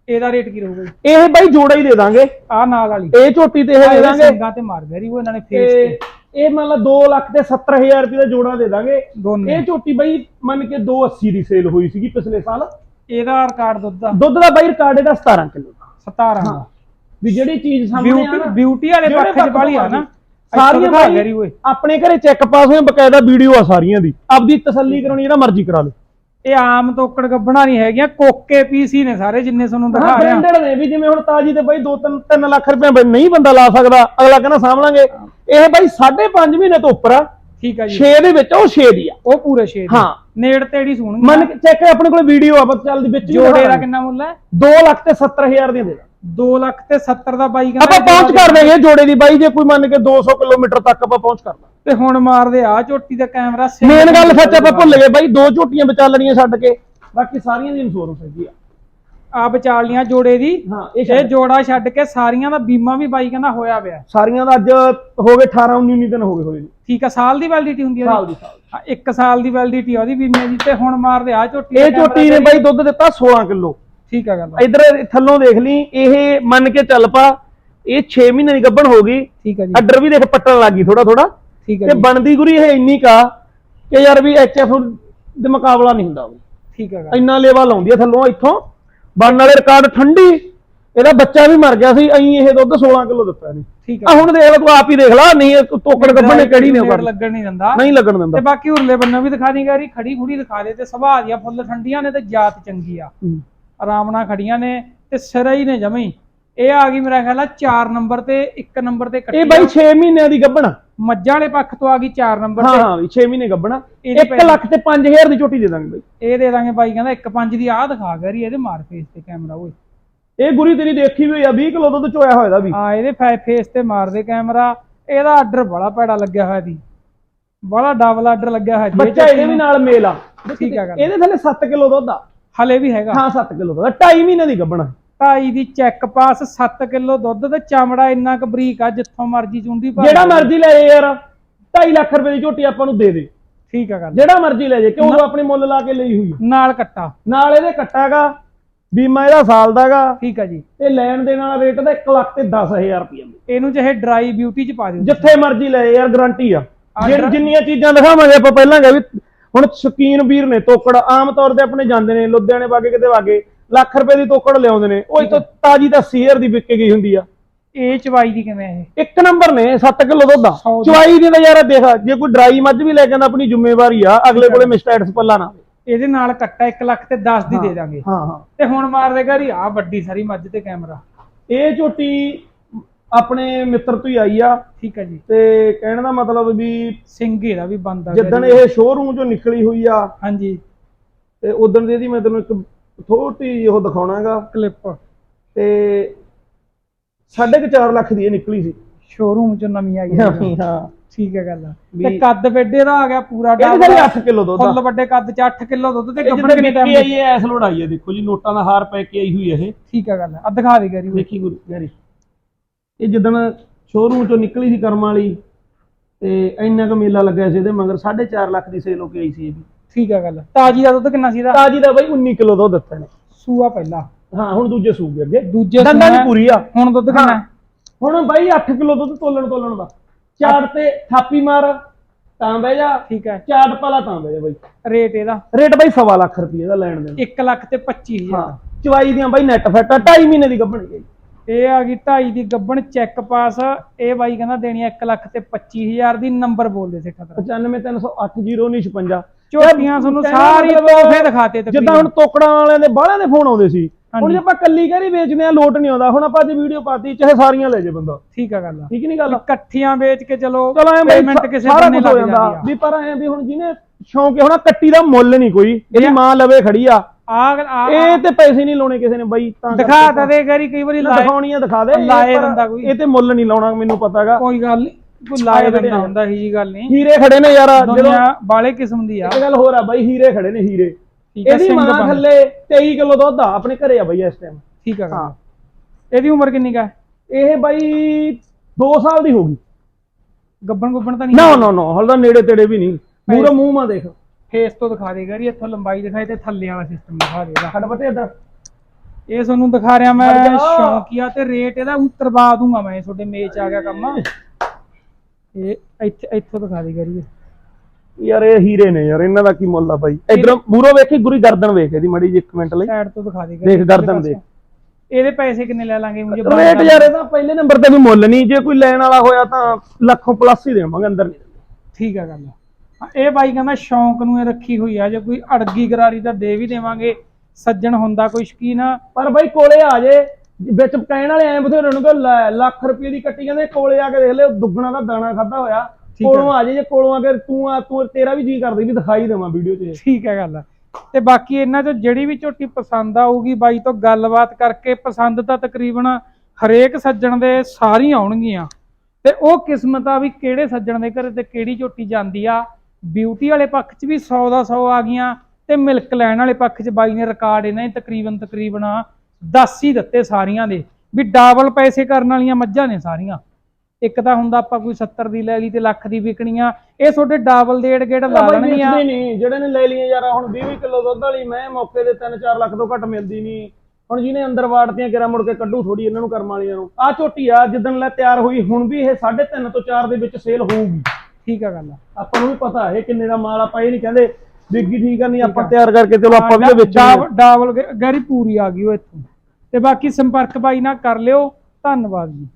ਇਹਦਾ ਰੇਟ ਕੀ ਰਹੂਗਾ ਇਹ ਬਾਈ ਜੋੜਾ ਹੀ ਦੇ ਦਾਂਗੇ। ਆ ਨਾਲ ਵਾਲੀ। ਇਹ ਝੋਟੀ ਤੇ ਇਹ ਦੇ ਦਾਂਗੇ। ਸਿੰਘਾਂ ਤੇ ਮਾਰ ਗਰੀ ਉਹ ਇਹਨਾਂ ਨੇ ਫੇਸ ਤੇ ਇਹ ਮੰਨ ਲਾ 2 ਲੱਖ ਤੇ 70000 ਰੁਪਏ ਦਾ ਜੋੜਾ ਦੇ ਦਾਂਗੇ। ਦੋਨੇ। ਇਹ ਝੋਟੀ ਬਾਈ ਮੰਨ ਕੇ 280 ਦੀ ਸੇਲ ਹੋਈ ਸੀਗੀ ਪਿਛਲੇ ਸਾਲ। ਇਹਦਾ ਰਿਕਾਰਡ ਦੁੱਧ ਦਾ। ਦੁੱਧ ਦਾ ਬਾਈ ਰਿਕਾਰਡ ਇਹਦਾ 17 ਕਿਲੋ 17 ਦਾ। ਵੀ ਜਿਹੜੀ ਚੀਜ਼ ਸਾਹਮਣੇ ਆ ਬਿਊਟੀ ਨਾ ਬਿਊਟੀ ਵਾਲੇ ਜਿਹੜੇ ਪੱਖ ਵਾਲੀ ਆ ਨਾ। ਸਾਰੀਆਂ ਦਿਖਾ ਬਾਈ ਗੈਰੀ ਓਏ। ਆਪਣੇ ਘਰੇ ਚੈੱਕ ਪਾਸ ਹੋਏ ਬਕਾਇਦਾ ਵੀਡੀਓ ਆ ਸਾਰੀਆਂ ਦੀ। ਆਪਦੀ ਤਸੱਲੀ ਕਰਾਉਣੀ ਜਿਹੜਾ ਮਰਜ਼ੀ ਕਰਾ ਲੇ ਇਹ ਆਮ ਤੋਕੜ ਗੱਬਣਾ ਨਹੀਂ ਹੈਗੀਆਂ ਕੋਕੇ ਪੀਸੀ ਨੇ ਸਾਰੇ ਜਿੰਨੇ ਤੁਹਾਨੂੰ ਦਿਖਾ ਹਾਂ ਰਿਹਾ ਬ੍ਰਾਂਡਡ ਨੇ ਵੀ ਜਿਵੇਂ ਹੁਣ ਤਾਜੀ ਤੇ ਬਾਈ 2 3 3 ਲੱਖ ਰੁਪਏ ਨਹੀਂ ਬੰਦਾ ਲਾ ਸਕਦਾ। ਅਗਲਾ ਕਹਿੰਦਾ ਸਾਂਭ ਲਾਂਗੇ ਇਹ ਬਾਈ 5.5 ਮਹੀਨੇ ਤੋਂ ਉੱਪਰ ਆ। ਠੀਕ ਆ ਜੀ। 6 ਦੇ ਵਿੱਚ ਉਹ 6 ਦੀ ਆ। ਉਹ ਪੂਰੇ ਛੇ ਦੀ। ਹਾਂ। ਨੇੜ ਤੇੜੀ ਸੁਣਗੀ ਮੰਨ ਚੈੱਕ ਆਪਣੇ ਕੋਲ ਵੀਡੀਓ ਆ ਬਸ ਚੱਲਦੀ ਵਿੱਚ ਵੀ ਜੋੜੇ ਦਾ। ਕਿੰਨਾ ਮੁੱਲ ਹੈ? 2 ਲੱਖ ਤੇ 70000 ਦੀਆਂ ਦੇ ਦਾਂਗੇ। 2 ਲੱਖ ਤੇ 70 ਦਾ ਬਾਈ ਆਪਾਂ ਕਹਿੰਦਾ ਪਹੁੰਚ ਕਰ ਦੇਗੇ ਜੋੜੇ ਦੀ ਬਾਈ ਜੇ ਕੋਈ ਮੰਨ ਕੇ 200 ਕਿਲੋਮੀਟਰ ਤੱਕ ਆਪਾਂ ਪਹੁੰਚ ਕਰ ਦਾਂਗੇ। ਤੇ ਹੁਣ ਮਾਰਦੇ ਆ ਝੋਟੀ ਦਾ ਕੈਮਰਾ ਮੇਨ ਗੱਲ ਸੱਚ ਆਪਾਂ ਭੁੱਲ ਗਏ ਬਾਈ ਦੋ ਝੋਟੀਆਂ ਵਿਚਾਲਣੀਆਂ ਛੱਡ ਕੇ। ਬਾਕੀ ਸਾਰੀਆਂ ਦੀ ਇੰਸ਼ੋਰੈਂਸ ਹੈਗੀ ਆ। ਆ ਵਿਚਾਲ ਲੀਆਂ ਜੋੜੇ ਦੀ ਹਾਂ ਇਹ ਜੋੜਾ ਛੱਡ ਕੇ ਸਾਰੀਆਂ ਦਾ ਬੀਮਾ ਵੀ ਬਾਈ ਕਹਿੰਦਾ ਹੋਇਆ ਪਿਆ। ਸਾਰੀਆਂ ਦਾ ਅੱਜ ਹੋ ਗਏ 18 19 19 ਦਿਨ ਹੋ ਗਏ ਹੋਏ ਠੀਕ ਆ ਸਾਲ ਦੀ ਵੈਲਿਡਿਟੀ ਹੁੰਦੀ ਆ ਸਾਲ ਦੀ ਸਾਲ ਇੱਕ ਸਾਲ ਦੀ ਵੈਲਿਡਿਟੀ ਉਹਦੀ ਬੀਮੇ ਦੀ ਤੇ ਹੁਣ ਮਾਰਦੇ ਆ ਝੋਟੀ ਇਹ ਝੋਟੀ ਨੇ ਬਾਈ ਦੁੱਧ ਦਿੱਤਾ 16 ਕਿਲੋ। ਠੀਕ ਆ ਗੱਲ ਇਧਰ ਥੱਲੋਂ ਦੇਖ ਲਈ ਇਹ ਮੰਨ ਕੇ ਚੱਲ ਪਾ ਇਹ 6 ਮਹੀਨੇ ਦੀ ਗੱਭਣ ਹੋ ਗਈ। ਠੀਕ ਆ ਜੀ। ਅੱਡਰ ਵੀ ਦੇਖ ਪੱਟਣ ਲੱਗੀ ਥੋੜਾ ਥੋੜਾ ਠੀਕ ਆ ਤੇ ਬਣਦੀ ਗੁਰੀ ਇਹ ਇੰਨੀ ਕਾ ਕਿ ਯਾਰ ਵੀ ਐਚਐਫ ਦੇ ਮੁਕਾਬਲਾ ਨਹੀਂ ਹੁੰਦਾ। ਠੀਕ ਆ ਇੰਨਾ ਲੇਵਾ ਲਾਉਂਦੀ ਆ ਥੱਲੋਂ ਇੱਥੋਂ। ਬਣਨ ਵਾਲੇ ਰਿਕਾਰਡ ਠੰਡੀ ਇਹਦਾ ਬੱਚਾ ਵੀ ਮਰ ਗਿਆ ਸੀ ਅਈ ਇਹ ਦੁੱਧ 16 ਕਿਲੋ ਦਿੱਤਾ ਨੇ ਠੀਕ ਆ। ਆ ਹੁਣ ਦੇਖ ਲੈ ਤੂੰ ਆਪ ਹੀ ਦੇਖ ਲੈ ਨਹੀਂ ਇਹ ਤੋਕੜ ਗੱਭਣ ਨੇ ਕਿਹੜੀ ਨੇ ਉਹ। ਲੱਗਣ ਨਹੀਂ ਦਿੰਦਾ। ਨਹੀਂ ਲੱਗਣ ਤੇ ਦਿੰਦਾ ਬਾਕੀ ਉਰਲੇ ਬੰਨੋਂ ਵੀ ਦਿਖਾ ਦੀ ਗਾਰੀ ਖੜੀ ਖੁੜੀ ਦਿਖਾ ਦੇ ਤੇ ਸੁਭਾਅ ਦੀਆਂ ਫੁੱਲ ਠੰਡੀਆਂ ਨੇ ਤੇ ਜਾਤ ਚੰਗੀ ਆ। ਆਰਾਮ ਨਾਲ ਖੜੀਆਂ ਨੇ ਤੇ ਸਿਰਾ ਹੀ ਨੇ ਜਮਈ ਇਹ ਆ ਗਈ ਮੇਰਾ ਖਿਆਲ ਆ 4 ਨੰਬਰ ਤੇ 1 ਨੰਬਰ ਤੇ ਕੱਟੀ ਇਹ ਬਾਈ 6 ਮਹੀਨਿਆਂ ਦੀ ਗੱਭਣ। ਮੱਝਾਂ ਵਾਲੇ ਪੱਖ ਤੋਂ ਆ ਗਈ 4 ਨੰਬਰ ਹਾਂ ਤੇ। ਹਾਂ ਵੀ 6 ਮਹੀਨੇ ਗੱਭਣ ਇਹਦੀ 1 ਲੱਖ ਤੇ 5000 ਦੀ ਝੋਟੀ ਦੇ ਦਾਂਗੇ ਬਾਈ। ਇਹ ਦੇ ਦਾਂਗੇ ਬਾਈ ਕਹਿੰਦਾ 1.5 ਦੀ ਆਹ ਦਿਖਾ ਗਰੀ ਇਹਦੇ ਮਾਰ ਫੇਸ ਤੇ ਕੈਮਰਾ ਓਏ। ਇਹ ਗੁਰੀ ਤੇਰੀ ਦੇਖੀ ਹੋਈ ਆ 20 ਕਿਲੋ ਦੁੱਧ ਚੋਇਆ ਹੋਇਆ ਦਾ ਵੀ। ਆ ਇਹਦੇ ਫੇਸ ਤੇ ਮਾਰਦੇ ਕੈਮਰਾ ਇਹਦਾ ਆਰਡਰ ਬੜਾ ਭੈੜਾ ਲੱਗਿਆ ਹੋਇਆ ਦੀ ਬੜਾ ਡਬਲ ਆਰਡਰ ਲੱਗਿਆ ਹੋਇਆ ਜੀ ਇਹ ਬੱਚਾ ਇਹਦੇ ਵੀ ਨਾਲ ਮੇਲ ਆ। ਠੀਕ ਆ ਗੱਲ। ਇਹਦੇ ਥੱਲੇ 7 ਕਿਲੋ ਦੁੱਧ ਆ। ਹਲੇ ਵੀ ਹੈਗਾ। ਹਾਂ 7 ਕਿਲੋ ਦੁੱਧ 2.5 ਮਹੀਨੇ ਦੀ ਗੱਭਣ। ਢਾਈ ਦੀ ਚੈੱਕ ਪਾਸ 7 ਕਿਲੋ ਦੁੱਧ ਤੇ ਚਮੜਾ ਇੰਨਾ ਕੁ ਬਰੀਕ ਆ ਜਿੱਥੋਂ ਮਰਜ਼ੀ ਚੁੰਡੀ ਪਾ ਜਿਹੜਾ। ਮਰਜ਼ੀ ਲੈ ਜੇ ਯਾਰ 2.5 ਲੱਖ ਰੁਪਏ ਦੀ ਝੋਟੀ ਆਪਾਂ ਨੂੰ ਦੇ ਦੇ। ਠੀਕ ਆ ਗੱਲ। ਜਿਹੜਾ ਮਰਜ਼ੀ ਲੈ ਜੇ ਕਿਉਂ ਉਹ ਆਪਣੇ ਮੁੱਲ ਲਾ ਕੇ ਲਈ ਹੋਈ। ਨਾਲ ਕੱਟਾ। ਨਾਲ ਇਹਦੇ ਕੱਟਾਗਾ ਬੀਮਾ ਇਹਦਾ ਸਾਲ ਦਾਗਾ ਠੀਕ ਆ ਜੀ। ਤੇ ਲੈਣ ਦੇਣ ਵਾਲਾ ਰੇਟ ਦਾ 1 ਲੱਖ ਤੇ 10000 ਰੁਪਏ ਇਹਨੂੰ ਚਾਹੇ ਡਰਾਈ ਬਿਊਟੀ ਚ ਪਾ ਦਿਓ। ਜਿੱਥੇ ਮਰਜ਼ੀ ਲੈ ਯਾਰ ਗਾਰੰਟੀ ਆ। ਜਿੰਨੀਆਂ ਚੀਜ਼ਾਂ ਦਿਖਾਵਾਂਗੇ ਆਪਾਂ ਪਹਿਲਾਂ ਗਏ ਵੀ ਹੁਣ ਸ਼ਕੀਨ ਵੀਰ ਨੇ ਤੋਕੜ ਆਮ ਤੌਰ ਤੇ ਆਪਣੇ ਜਾਂਦੇ ਨੇ ਲੁਧਿਆਣੇ ਵਾਗੇ ਕਿਤੇ ਵਾਗੇ। ਲੱਖ ਰੁਪਏ ਦੀ ਤੋਕੜ ਲਿਆਉਂਦੇ ਨੇ। ਉਹ ਇੱਥੋਂ ਤਾਜੀ ਤਾਂ 80000 ਦੀ ਵਿਕ ਗਈ ਹੁੰਦੀ ਆ। ਇਹ ਚਵਾਈ ਦੀ ਕਿਵੇਂ ਇਹ? ਇੱਕ ਨੰਬਰ ਨੇ 7 ਕਿਲੋ ਦੁੱਧ ਆ। ਸੌ ਦੀ। ਚੁਆਈ ਦੀ ਨਜ਼ਾਰਾ ਦੇਖ ਜੇ ਕੋਈ ਡਰਾਈ ਮੱਝ ਵੀ ਲੈ ਕੇ ਆਂਦਾ ਆਪਣੀ ਜ਼ਿੰਮੇਵਾਰੀ ਆ ਅਗਲੇ ਕੋਲੇ ਮਿਸਟੈਟਸ ਪੱਲਾ ਨਾ। ਇਹਦੇ ਨਾਲ ਕੱਟਾ 1 ਲੱਖ ਤੇ 10 ਦੀ ਦੇ ਦਾਂਗੇ। ਹਾਂ ਹਾਂ। ਤੇ ਹੁਣ ਮਾਰ ਦੇਗਾ ਰੀ ਆ ਵੱਡੀ ਸਾਰੀ ਮੱਝ ਤੇ ਕੈਮਰਾ। ਇਹ ਝੋਟੀ ਆਪਣੇ ਮਿੱਤਰ ਤੋਂ ਹੀ ਆਈ ਆ। ਠੀਕ ਆ ਜੀ। ਤੇ ਕਹਿਣ ਦਾ ਮਤਲਬ ਵੀ ਸਿੰਘ ਇਹਦਾ ਵੀ ਬੰਦ ਜਿੱਦਣ। ਇਹ ਸ਼ੋਰੂਮ ਚੋਂ ਨਿਕਲੀ ਹੋਈ ਆ ਹਾਂਜੀ। ਤੇ ਉਦੋਂ ਦੀ ਇਹਦੀ ਮੈਂ ਤੈਨੂੰ ਇੱਕ ਥੋੜੀ ਉਹ ਦਿਖਾਉਣਾਗਾ ਕਲਿੱਪ ਤੇ 4.5 ਲੱਖ ਦੀ ਇਹ ਨਿਕਲੀ ਸੀ। ਸ਼ੋਰੂਮ ਚੋਂ ਨਵੀਂ ਆਈ ਹੈ। ਹਾਂ। ਠੀਕ ਹੈ ਗੱਲ ਤੇ ਕੱਦ ਵੱਡੇ ਦਾ ਆ ਗਿਆ ਪੂਰਾ ਇਹਦੇ ਸਾਰੀ 8 ਕਿਲੋ ਦੁੱਧ ਫੁੱਲ ਵੱਡੇ ਕੱਦ ਚ 8 ਕਿਲੋ ਦੁੱਧ ਤੇ ਜਿੱਦਾਂ ਕਿੰਨੇ ਟਾਈਮ ਆਈ ਹੈ ਐਸ ਲੋੜ ਆਈ ਹੈ ਦੇਖੋ ਜੀ ਨੋਟਾਂ ਦਾ ਹਾਰ ਪੈ ਕੇ ਆਈ ਹੋਈ ਹੈ ਇਹ। ਠੀਕ ਹੈ ਗੱਲ ਆ। ਦਿਖਾ ਦੇ ਗਰੀ ਦੇਖੀ ਗੁਰੂ ਗੈਰੀ। ਇਹ ਜਿੱਦਣ ਸ਼ੋਰੂਮ ਚੋਂ ਨਿਕਲੀ ਸੀ ਕਰਮ ਵਾਲੀ ਤੇ ਇੰਨਾ ਕੁ ਮੇਲਾ ਲੱਗਿਆ ਸੀ ਇਹਦੇ ਮਗਰ 4.5 ਲੱਖ ਦੀ ਸੇਲ ਹੋ ਕੇ ਆਈ ਸੀ ਇਹ ਵੀ। ਠੀਕ ਹੈ ਗੱਲ। ਤਾਜੀ ਦਾ ਦੁੱਧ ਕਿੰਨਾ ਸੀ ਇਹਦਾ ਤਾਜੀ ਦਾ ਬਾਈ 19 ਕਿਲੋ ਦੁੱਧ ਦਿੱਤਾ ਨੇ ਸੂਆ ਪਹਿਲਾ। ਹਾਂ ਹੁਣ ਦੂਜੇ ਸੂਗ ਅੱਗੇ। ਦੂਜੇ ਦੰਦਾਂ ਦੀ ਪੂਰੀ ਆ। ਹੁਣ ਦੁੱਧ ਕਿੰਨਾ? ਹੁਣ ਬਾਈ 8 ਕਿਲੋ ਦੁੱਧ ਤੋਲਣ ਤੋਲਣ ਦਾ। ਚਾੜ ਤੇ ਥਾਪੀ ਮਾਰ ਤਾਂ ਬਹਿ ਜਾ। ਠੀਕ ਹੈ ਚਾੜ ਪਾਲਾ ਤਾਂ ਬਹਿ ਜਾ ਬਾਈ। ਰੇਟ ਇਹਦਾ। ਰੇਟ ਬਾਈ ਸਵਾ ਲੱਖ ਰੁਪਏ ਦਾ ਲੈਣ ਦੇਣ। 1 ਲੱਖ ਤੇ 25000 ਹਾਂ ਚਵਾਈ ਦੀਆਂ ਬਾਈ ਨੈਟ ਫੈਟ 2.5 ਮਹੀਨੇ ਦੀ ਗੱਭਣ ਗਈ। ਇਹ ਆ ਗਈ 2.5 ਦੀ ਗੱਬਣ ਚੈੱਕ ਪਾਸ ਇਹ ਬਾਈ ਕਹਿੰਦਾ ਦੇਣੀ 1 ਲੱਖ ਤੇ 25000 ਦੀ ਨੰਬਰ ਬੋਲਦੇ ਸੀ ਖਤਰਾ 9530801956 ਝੋਟੀਆਂ ਤੁਹਾਨੂੰ ਸਾਰੀ ਤੋਹਫੇ ਦਿਖਾਤੇ ਜਿੱਦਾਂ ਹੁਣ ਤੋਕੜਾਂ ਵਾਲਿਆਂ ਦੇ ਬਾਹਲਿਆਂ ਦੇ ਫੋਨ ਆਉਂਦੇ ਸੀ ਹੁਣ। ਜੇ ਆਪਾਂ ਕੱਲੀ ਘਰੀ ਵੇਚਦੇ ਆ ਲੋਟ ਨਹੀਂ ਆਉਂਦਾ। ਹੁਣ ਆਪਾਂ ਅੱਜ ਵੀਡੀਓ ਪਾਤੀ ਚਾਹੇ ਸਾਰੀਆਂ ਲੈ ਜੇ ਬੰਦਾ। ਠੀਕ ਆ ਗੱਲ ਆ। ਠੀਕ ਨਹੀਂ ਗੱਲ? ਇਕੱਠੀਆਂ ਵੇਚ ਕੇ ਚਲੋ ਪੇਮੈਂਟ ਕਿਸੇ ਬੰਨੇ ਲੱਗ ਜਾਂਦਾ। ਆ। ਵੀ ਪਰ ਐ ਵੀ ਹੁਣ ਜਿਹਨੇ ਸ਼ੌਂਕ ਹੈ ਹੁਣ ਕੱਟੀ ਦਾ ਮੁੱਲ ਨਹੀਂ ਕੋਈ। ਇਹਦੀ ਇਹ- ਮਾਂ ਲਵੇ ਖੜੀ ਆ। ਇਹ ਤੇ ਪੈਸੇ ਨਹੀਂ ਲਾਉਣੇ ਕਿਸੇ ਨੇ ਬਾਈ ਤਾਂ ਦਿਖਾ ਦੇ ਗਰੀ ਕਈ ਵਾਰੀ ਦਿਖਾਉਣੀ ਆ ਦਿਖਾ ਦੇ ਲਾਏ ਦਿੰਦਾ ਕੋਈ। ਇਹ ਤੇ ਮੁੱਲ ਨਹੀਂ ਲਾਉਣਾ ਮੈਨੂੰ ਪਤਾਗਾ। ਕੋਈ ਗੱਲ ਨਹੀਂ ਆਏ ਬੰਦਾ। ਹੁੰਦਾ ਹੀ ਜੀ ਗੱਲ ਨਹੀਂ। ਹੀਰੇ ਖੜੇ ਨੇ ਯਾਰ ਜਦੋਂ ਦੁਨੀਆ ਬਾਲੇ ਕਿਸਮ ਦੀ ਆ। ਇੱਕ ਗੱਲ ਹੋਰ ਆ ਬਾਈ ਹੀਰੇ ਖੜੇ ਨੇ ਹੀਰੇ। ਠੀਕ ਇਹਦੀ ਸਿੰਘ ਮਾਂ ਬਣ। ਥੱਲੇ 23 ਕਿਲੋ ਦੁੱਧ ਆ ਆਪਣੇ ਘਰੇ ਆ ਬਾਈ ਇਸ ਟਾਈਮ ਠੀਕ ਆ। ਹਾਂ। ਇਹਦੀ ਉਮਰ ਕਿੰਨੀ ਕਾ ਇਹ ਬਾਈ 2 ਸਾਲ ਦੀ ਹੋ ਗਈ। ਗੱਬਣ ਗੁੱਬਣ ਤਾਂ ਨਹੀਂ ਨਾ ਨਾ ਨਾ ਹਲ ਤਾਂ ਨੇੜੇ ਤੇੜੇ ਵੀ ਨਹੀਂ। ਪੂਰਾ ਮੂੰਹ ਮਾ ਦੇਖ। ਫੇਸ ਤੋਂ ਦਿਖਾ ਦੇ ਗਰੀ ਇੱਥੋਂ ਲੰਬਾਈ ਦਿਖਾਏ ਤੇ ਥੱਲੇ ਵਾਲਾ ਸਿਸਟਮ ਦਿਖਾ ਦੇ ਇਹਦਾ। ਖੜ ਬਤੇ ਇੱਧਰ। ਇਹ ਤੁਹਾਨੂੰ ਦਿਖਾ ਰਿਹਾ ਮੈਂ ਜਾ। ਸ਼ੌਂਕੀਆ ਤੇ ਰੇਟ ਇਹਦਾ ਕਰਵਾ ਦੂੰਗਾ ਮੈਂ ਤੁਹਾਡੇ ਮੇਚ ਆ ਗਿਆ ਕੰਮ। ਇਹ ਇੱਥੇ ਇੱਥੋਂ ਦਿਖਾ ਦੇ ਗਰੀ ਯਾਰ ਇਹ ਹੀਰੇ ਨੇ ਯਾਰ ਇਹਨਾਂ ਦਾ ਕੀ ਮੁੱਲ ਆ ਬਾਈ? ਇਧਰ ਮੂਰੋ ਵੇਖੀ ਗੁਰੀ ਗਰਦਨ ਵੇਖ ਇਹਦੀ ਮੜੀ ਜੀ ਇੱਕ ਮਿੰਟ ਲਈ। ਸਾਈਡ ਤੋਂ ਦਿਖਾ ਦੇ ਦੇਖ ਗਰਦਨ ਦੇਖ। ਇਹਦੇ ਪੈਸੇ ਕਿੰਨੇ ਲੈ ਲਾਂਗੇ ਮੁਝੇ ਰੇਟ ਯਾਰ ਇਹਦਾ ਪਹਿਲੇ ਨੰਬਰ ਤੇ ਵੀ ਮੁੱਲ ਨਹੀਂ। ਜੇ ਕੋਈ ਲੈਣ ਵਾਲਾ ਹੋਇਆ ਤਾਂ ਲੱਖੋਂ ਪਲੱਸ ਹੀ ਦੇਵਾਂਗੇ ਅੰਦਰ। ਨਹੀਂ ਠੀਕ ਆ ਗੱਲ। ਇਹ ਬਾਈ ਕਹਿੰਦਾ ਸ਼ੌਂਕ ਨੂੰ ਇਹ ਰੱਖੀ ਹੋਈ ਆ। ਜੇ ਕੋਈ ਅੜਗੀ ਗਰਾਰੀ ਤਾਂ ਦੇ ਵੀ ਦੇਵਾਂਗੇ। ਸੱਜਣ ਹੁੰਦਾ ਕੋਈ ਸ਼ਕੀਨ। ਪਰ ਬਾਈ ਕੋਲੇ ਆ ਜੇ। ਵਿੱਚ ਕਹਿਣ ਵਾਲੇ ਐ ਬਥੇਰੇ ਨੂੰ ਕਿ ਲੈ, ਲੱਖ ਰੁਪਏ ਦੀ ਕੱਟੀ ਕਹਿੰਦੇ ਕੋਲੇ ਆ ਕੇ ਦੇਖ ਲੈ ਦੁੱਗਣਾ ਦਾ ਦਾਣਾ ਖਾਦਾ ਹੋਇਆ। ਕੋਲੋਂ ਆ ਜੇ ਜੇ ਕੋਲੋਂ ਆ ਕੇ ਤੂੰ ਆ ਤੂੰ ਤੇਰਾ ਵੀ ਜੀ ਕਰਦੀ ਵੀ ਦਿਖਾਈ ਦੇਵਾਂ ਵੀਡੀਓ 'ਚ। ਠੀਕ ਹੈ ਗੱਲ ਤੇ ਬਾਕੀ ਇਹਨਾਂ ਚੋਂ ਜਿਹੜੀ ਵੀ ਝੋਟੀ ਪਸੰਦ ਆਊਗੀ ਬਾਈ ਤੋਂ ਗੱਲਬਾਤ ਕਰਕੇ ਪਸੰਦ ਤਾਂ ਤਕਰੀਬਨ ਹਰੇਕ ਸੱਜਣ ਦੇ ਸਾਰੀਆਂ ਆਉਣਗੀਆਂ। ਤੇ ਉਹ ਕਿਸਮਤ ਆ ਵੀ ਕਿਹੜੇ ਸੱਜਣ ਦੇ ਘਰੇ ਤੇ ਕਿਹੜੀ ਝੋਟੀ ਜਾਂਦੀ ਆ। ਬਿਊਟੀ ਵਾਲੇ ਪੱਖ 'ਚ ਵੀ 100 ਦਾ 100 ਆ ਗਈਆਂ ਤੇ ਮਿਲਕ ਲੈਣ ਵਾਲੇ ਪੱਖ 'ਚ ਬਾਈ ਨੇ ਰਿਕਾਰਡ ਇਹਨਾਂ ਦੇ ਤਕਰੀਬਨ ਤਕਰੀਬਨ 10 ਹੀ ਦਿੱਤੇ ਸਾਰੀਆਂ ਦੇ ਵੀ ਡਬਲ ਪੈਸੇ ਕਰਨ ਵਾਲੀਆਂ ਮੱਝਾਂ ਨੇ ਸਾਰੀਆਂ। ਇੱਕ ਤਾਂ ਹੁੰਦਾ ਆਪਾਂ ਕੋਈ 70 ਦੀ ਲੈ ਲਈ ਤੇ ਲੱਖ ਦੀ ਵਿਕਣੀ ਆ ਇਹ ਤੁਹਾਡੇ ਡਬਲ ਦੇ ਏੜ ਗੇੜ ਲਾ ਲੈਣਗੀਆਂ। ਵੇਚਦੇ ਨਹੀਂ ਜਿਹੜੇ ਨੇ ਲੈ ਲਈਆਂ ਯਾਰ ਹੁਣ 20 ਕਿਲੋ ਦੁੱਧ ਵਾਲੀ ਮੈਂ ਮੌਕੇ ਦੇ 3-4 ਲੱਖ ਤੋਂ ਘੱਟ ਮਿਲਦੀ ਨਹੀਂ ਹੁਣ ਜਿਹਨੇ ਅੰਦਰ ਵਾੜਤੀਆਂ ਕਿਰਾ ਮੁੜ ਕੇ ਕੱਢੂ ਥੋੜੀ ਇਹਨਾਂ ਨੂੰ ਕਰਮ ਵਾਲੀਆਂ ਨੂੰ। ਆ ਝੋਟੀ ਆ ਜਿੱਦਣ ਲੈ ਤਿਆਰ ਹੋਈ ਹੁਣ ਵੀ ਇਹ 3.5 ਤੋਂ 4 ਦੇ ਵਿੱਚ ਸੇਲ ਹੋਊਗੀ। ਠੀਕ ਆ ਗੱਲ ਆਪਾਂ ਨੂੰ ਵੀ ਪਤਾ ਹੈ ਕਿੰਨੇ ਦਾ ਮਾਲ ਆਪਾਂ ਇਹ ਨਹੀਂ ਕਹਿੰਦੇ ਵਿਗੀ ਠੀਕ ਆ ਨਹੀਂ ਆਪਾਂ ਤਿਆਰ ਕਰਕੇ ਚਲੋ ਆਪਾਂ ਵੀ ਵਿੱਚ ਡਬਲ ਗੈਰੀ ਪੂਰੀ ਆ ਗਈ ਉਹ ਇੱਥੋਂ। ਤੇ ਬਾਕੀ ਸੰਪਰਕ ਬਾਈ ਨਾਲ ਕਰ ਲਿਓ। ਧੰਨਵਾਦ ਜੀ।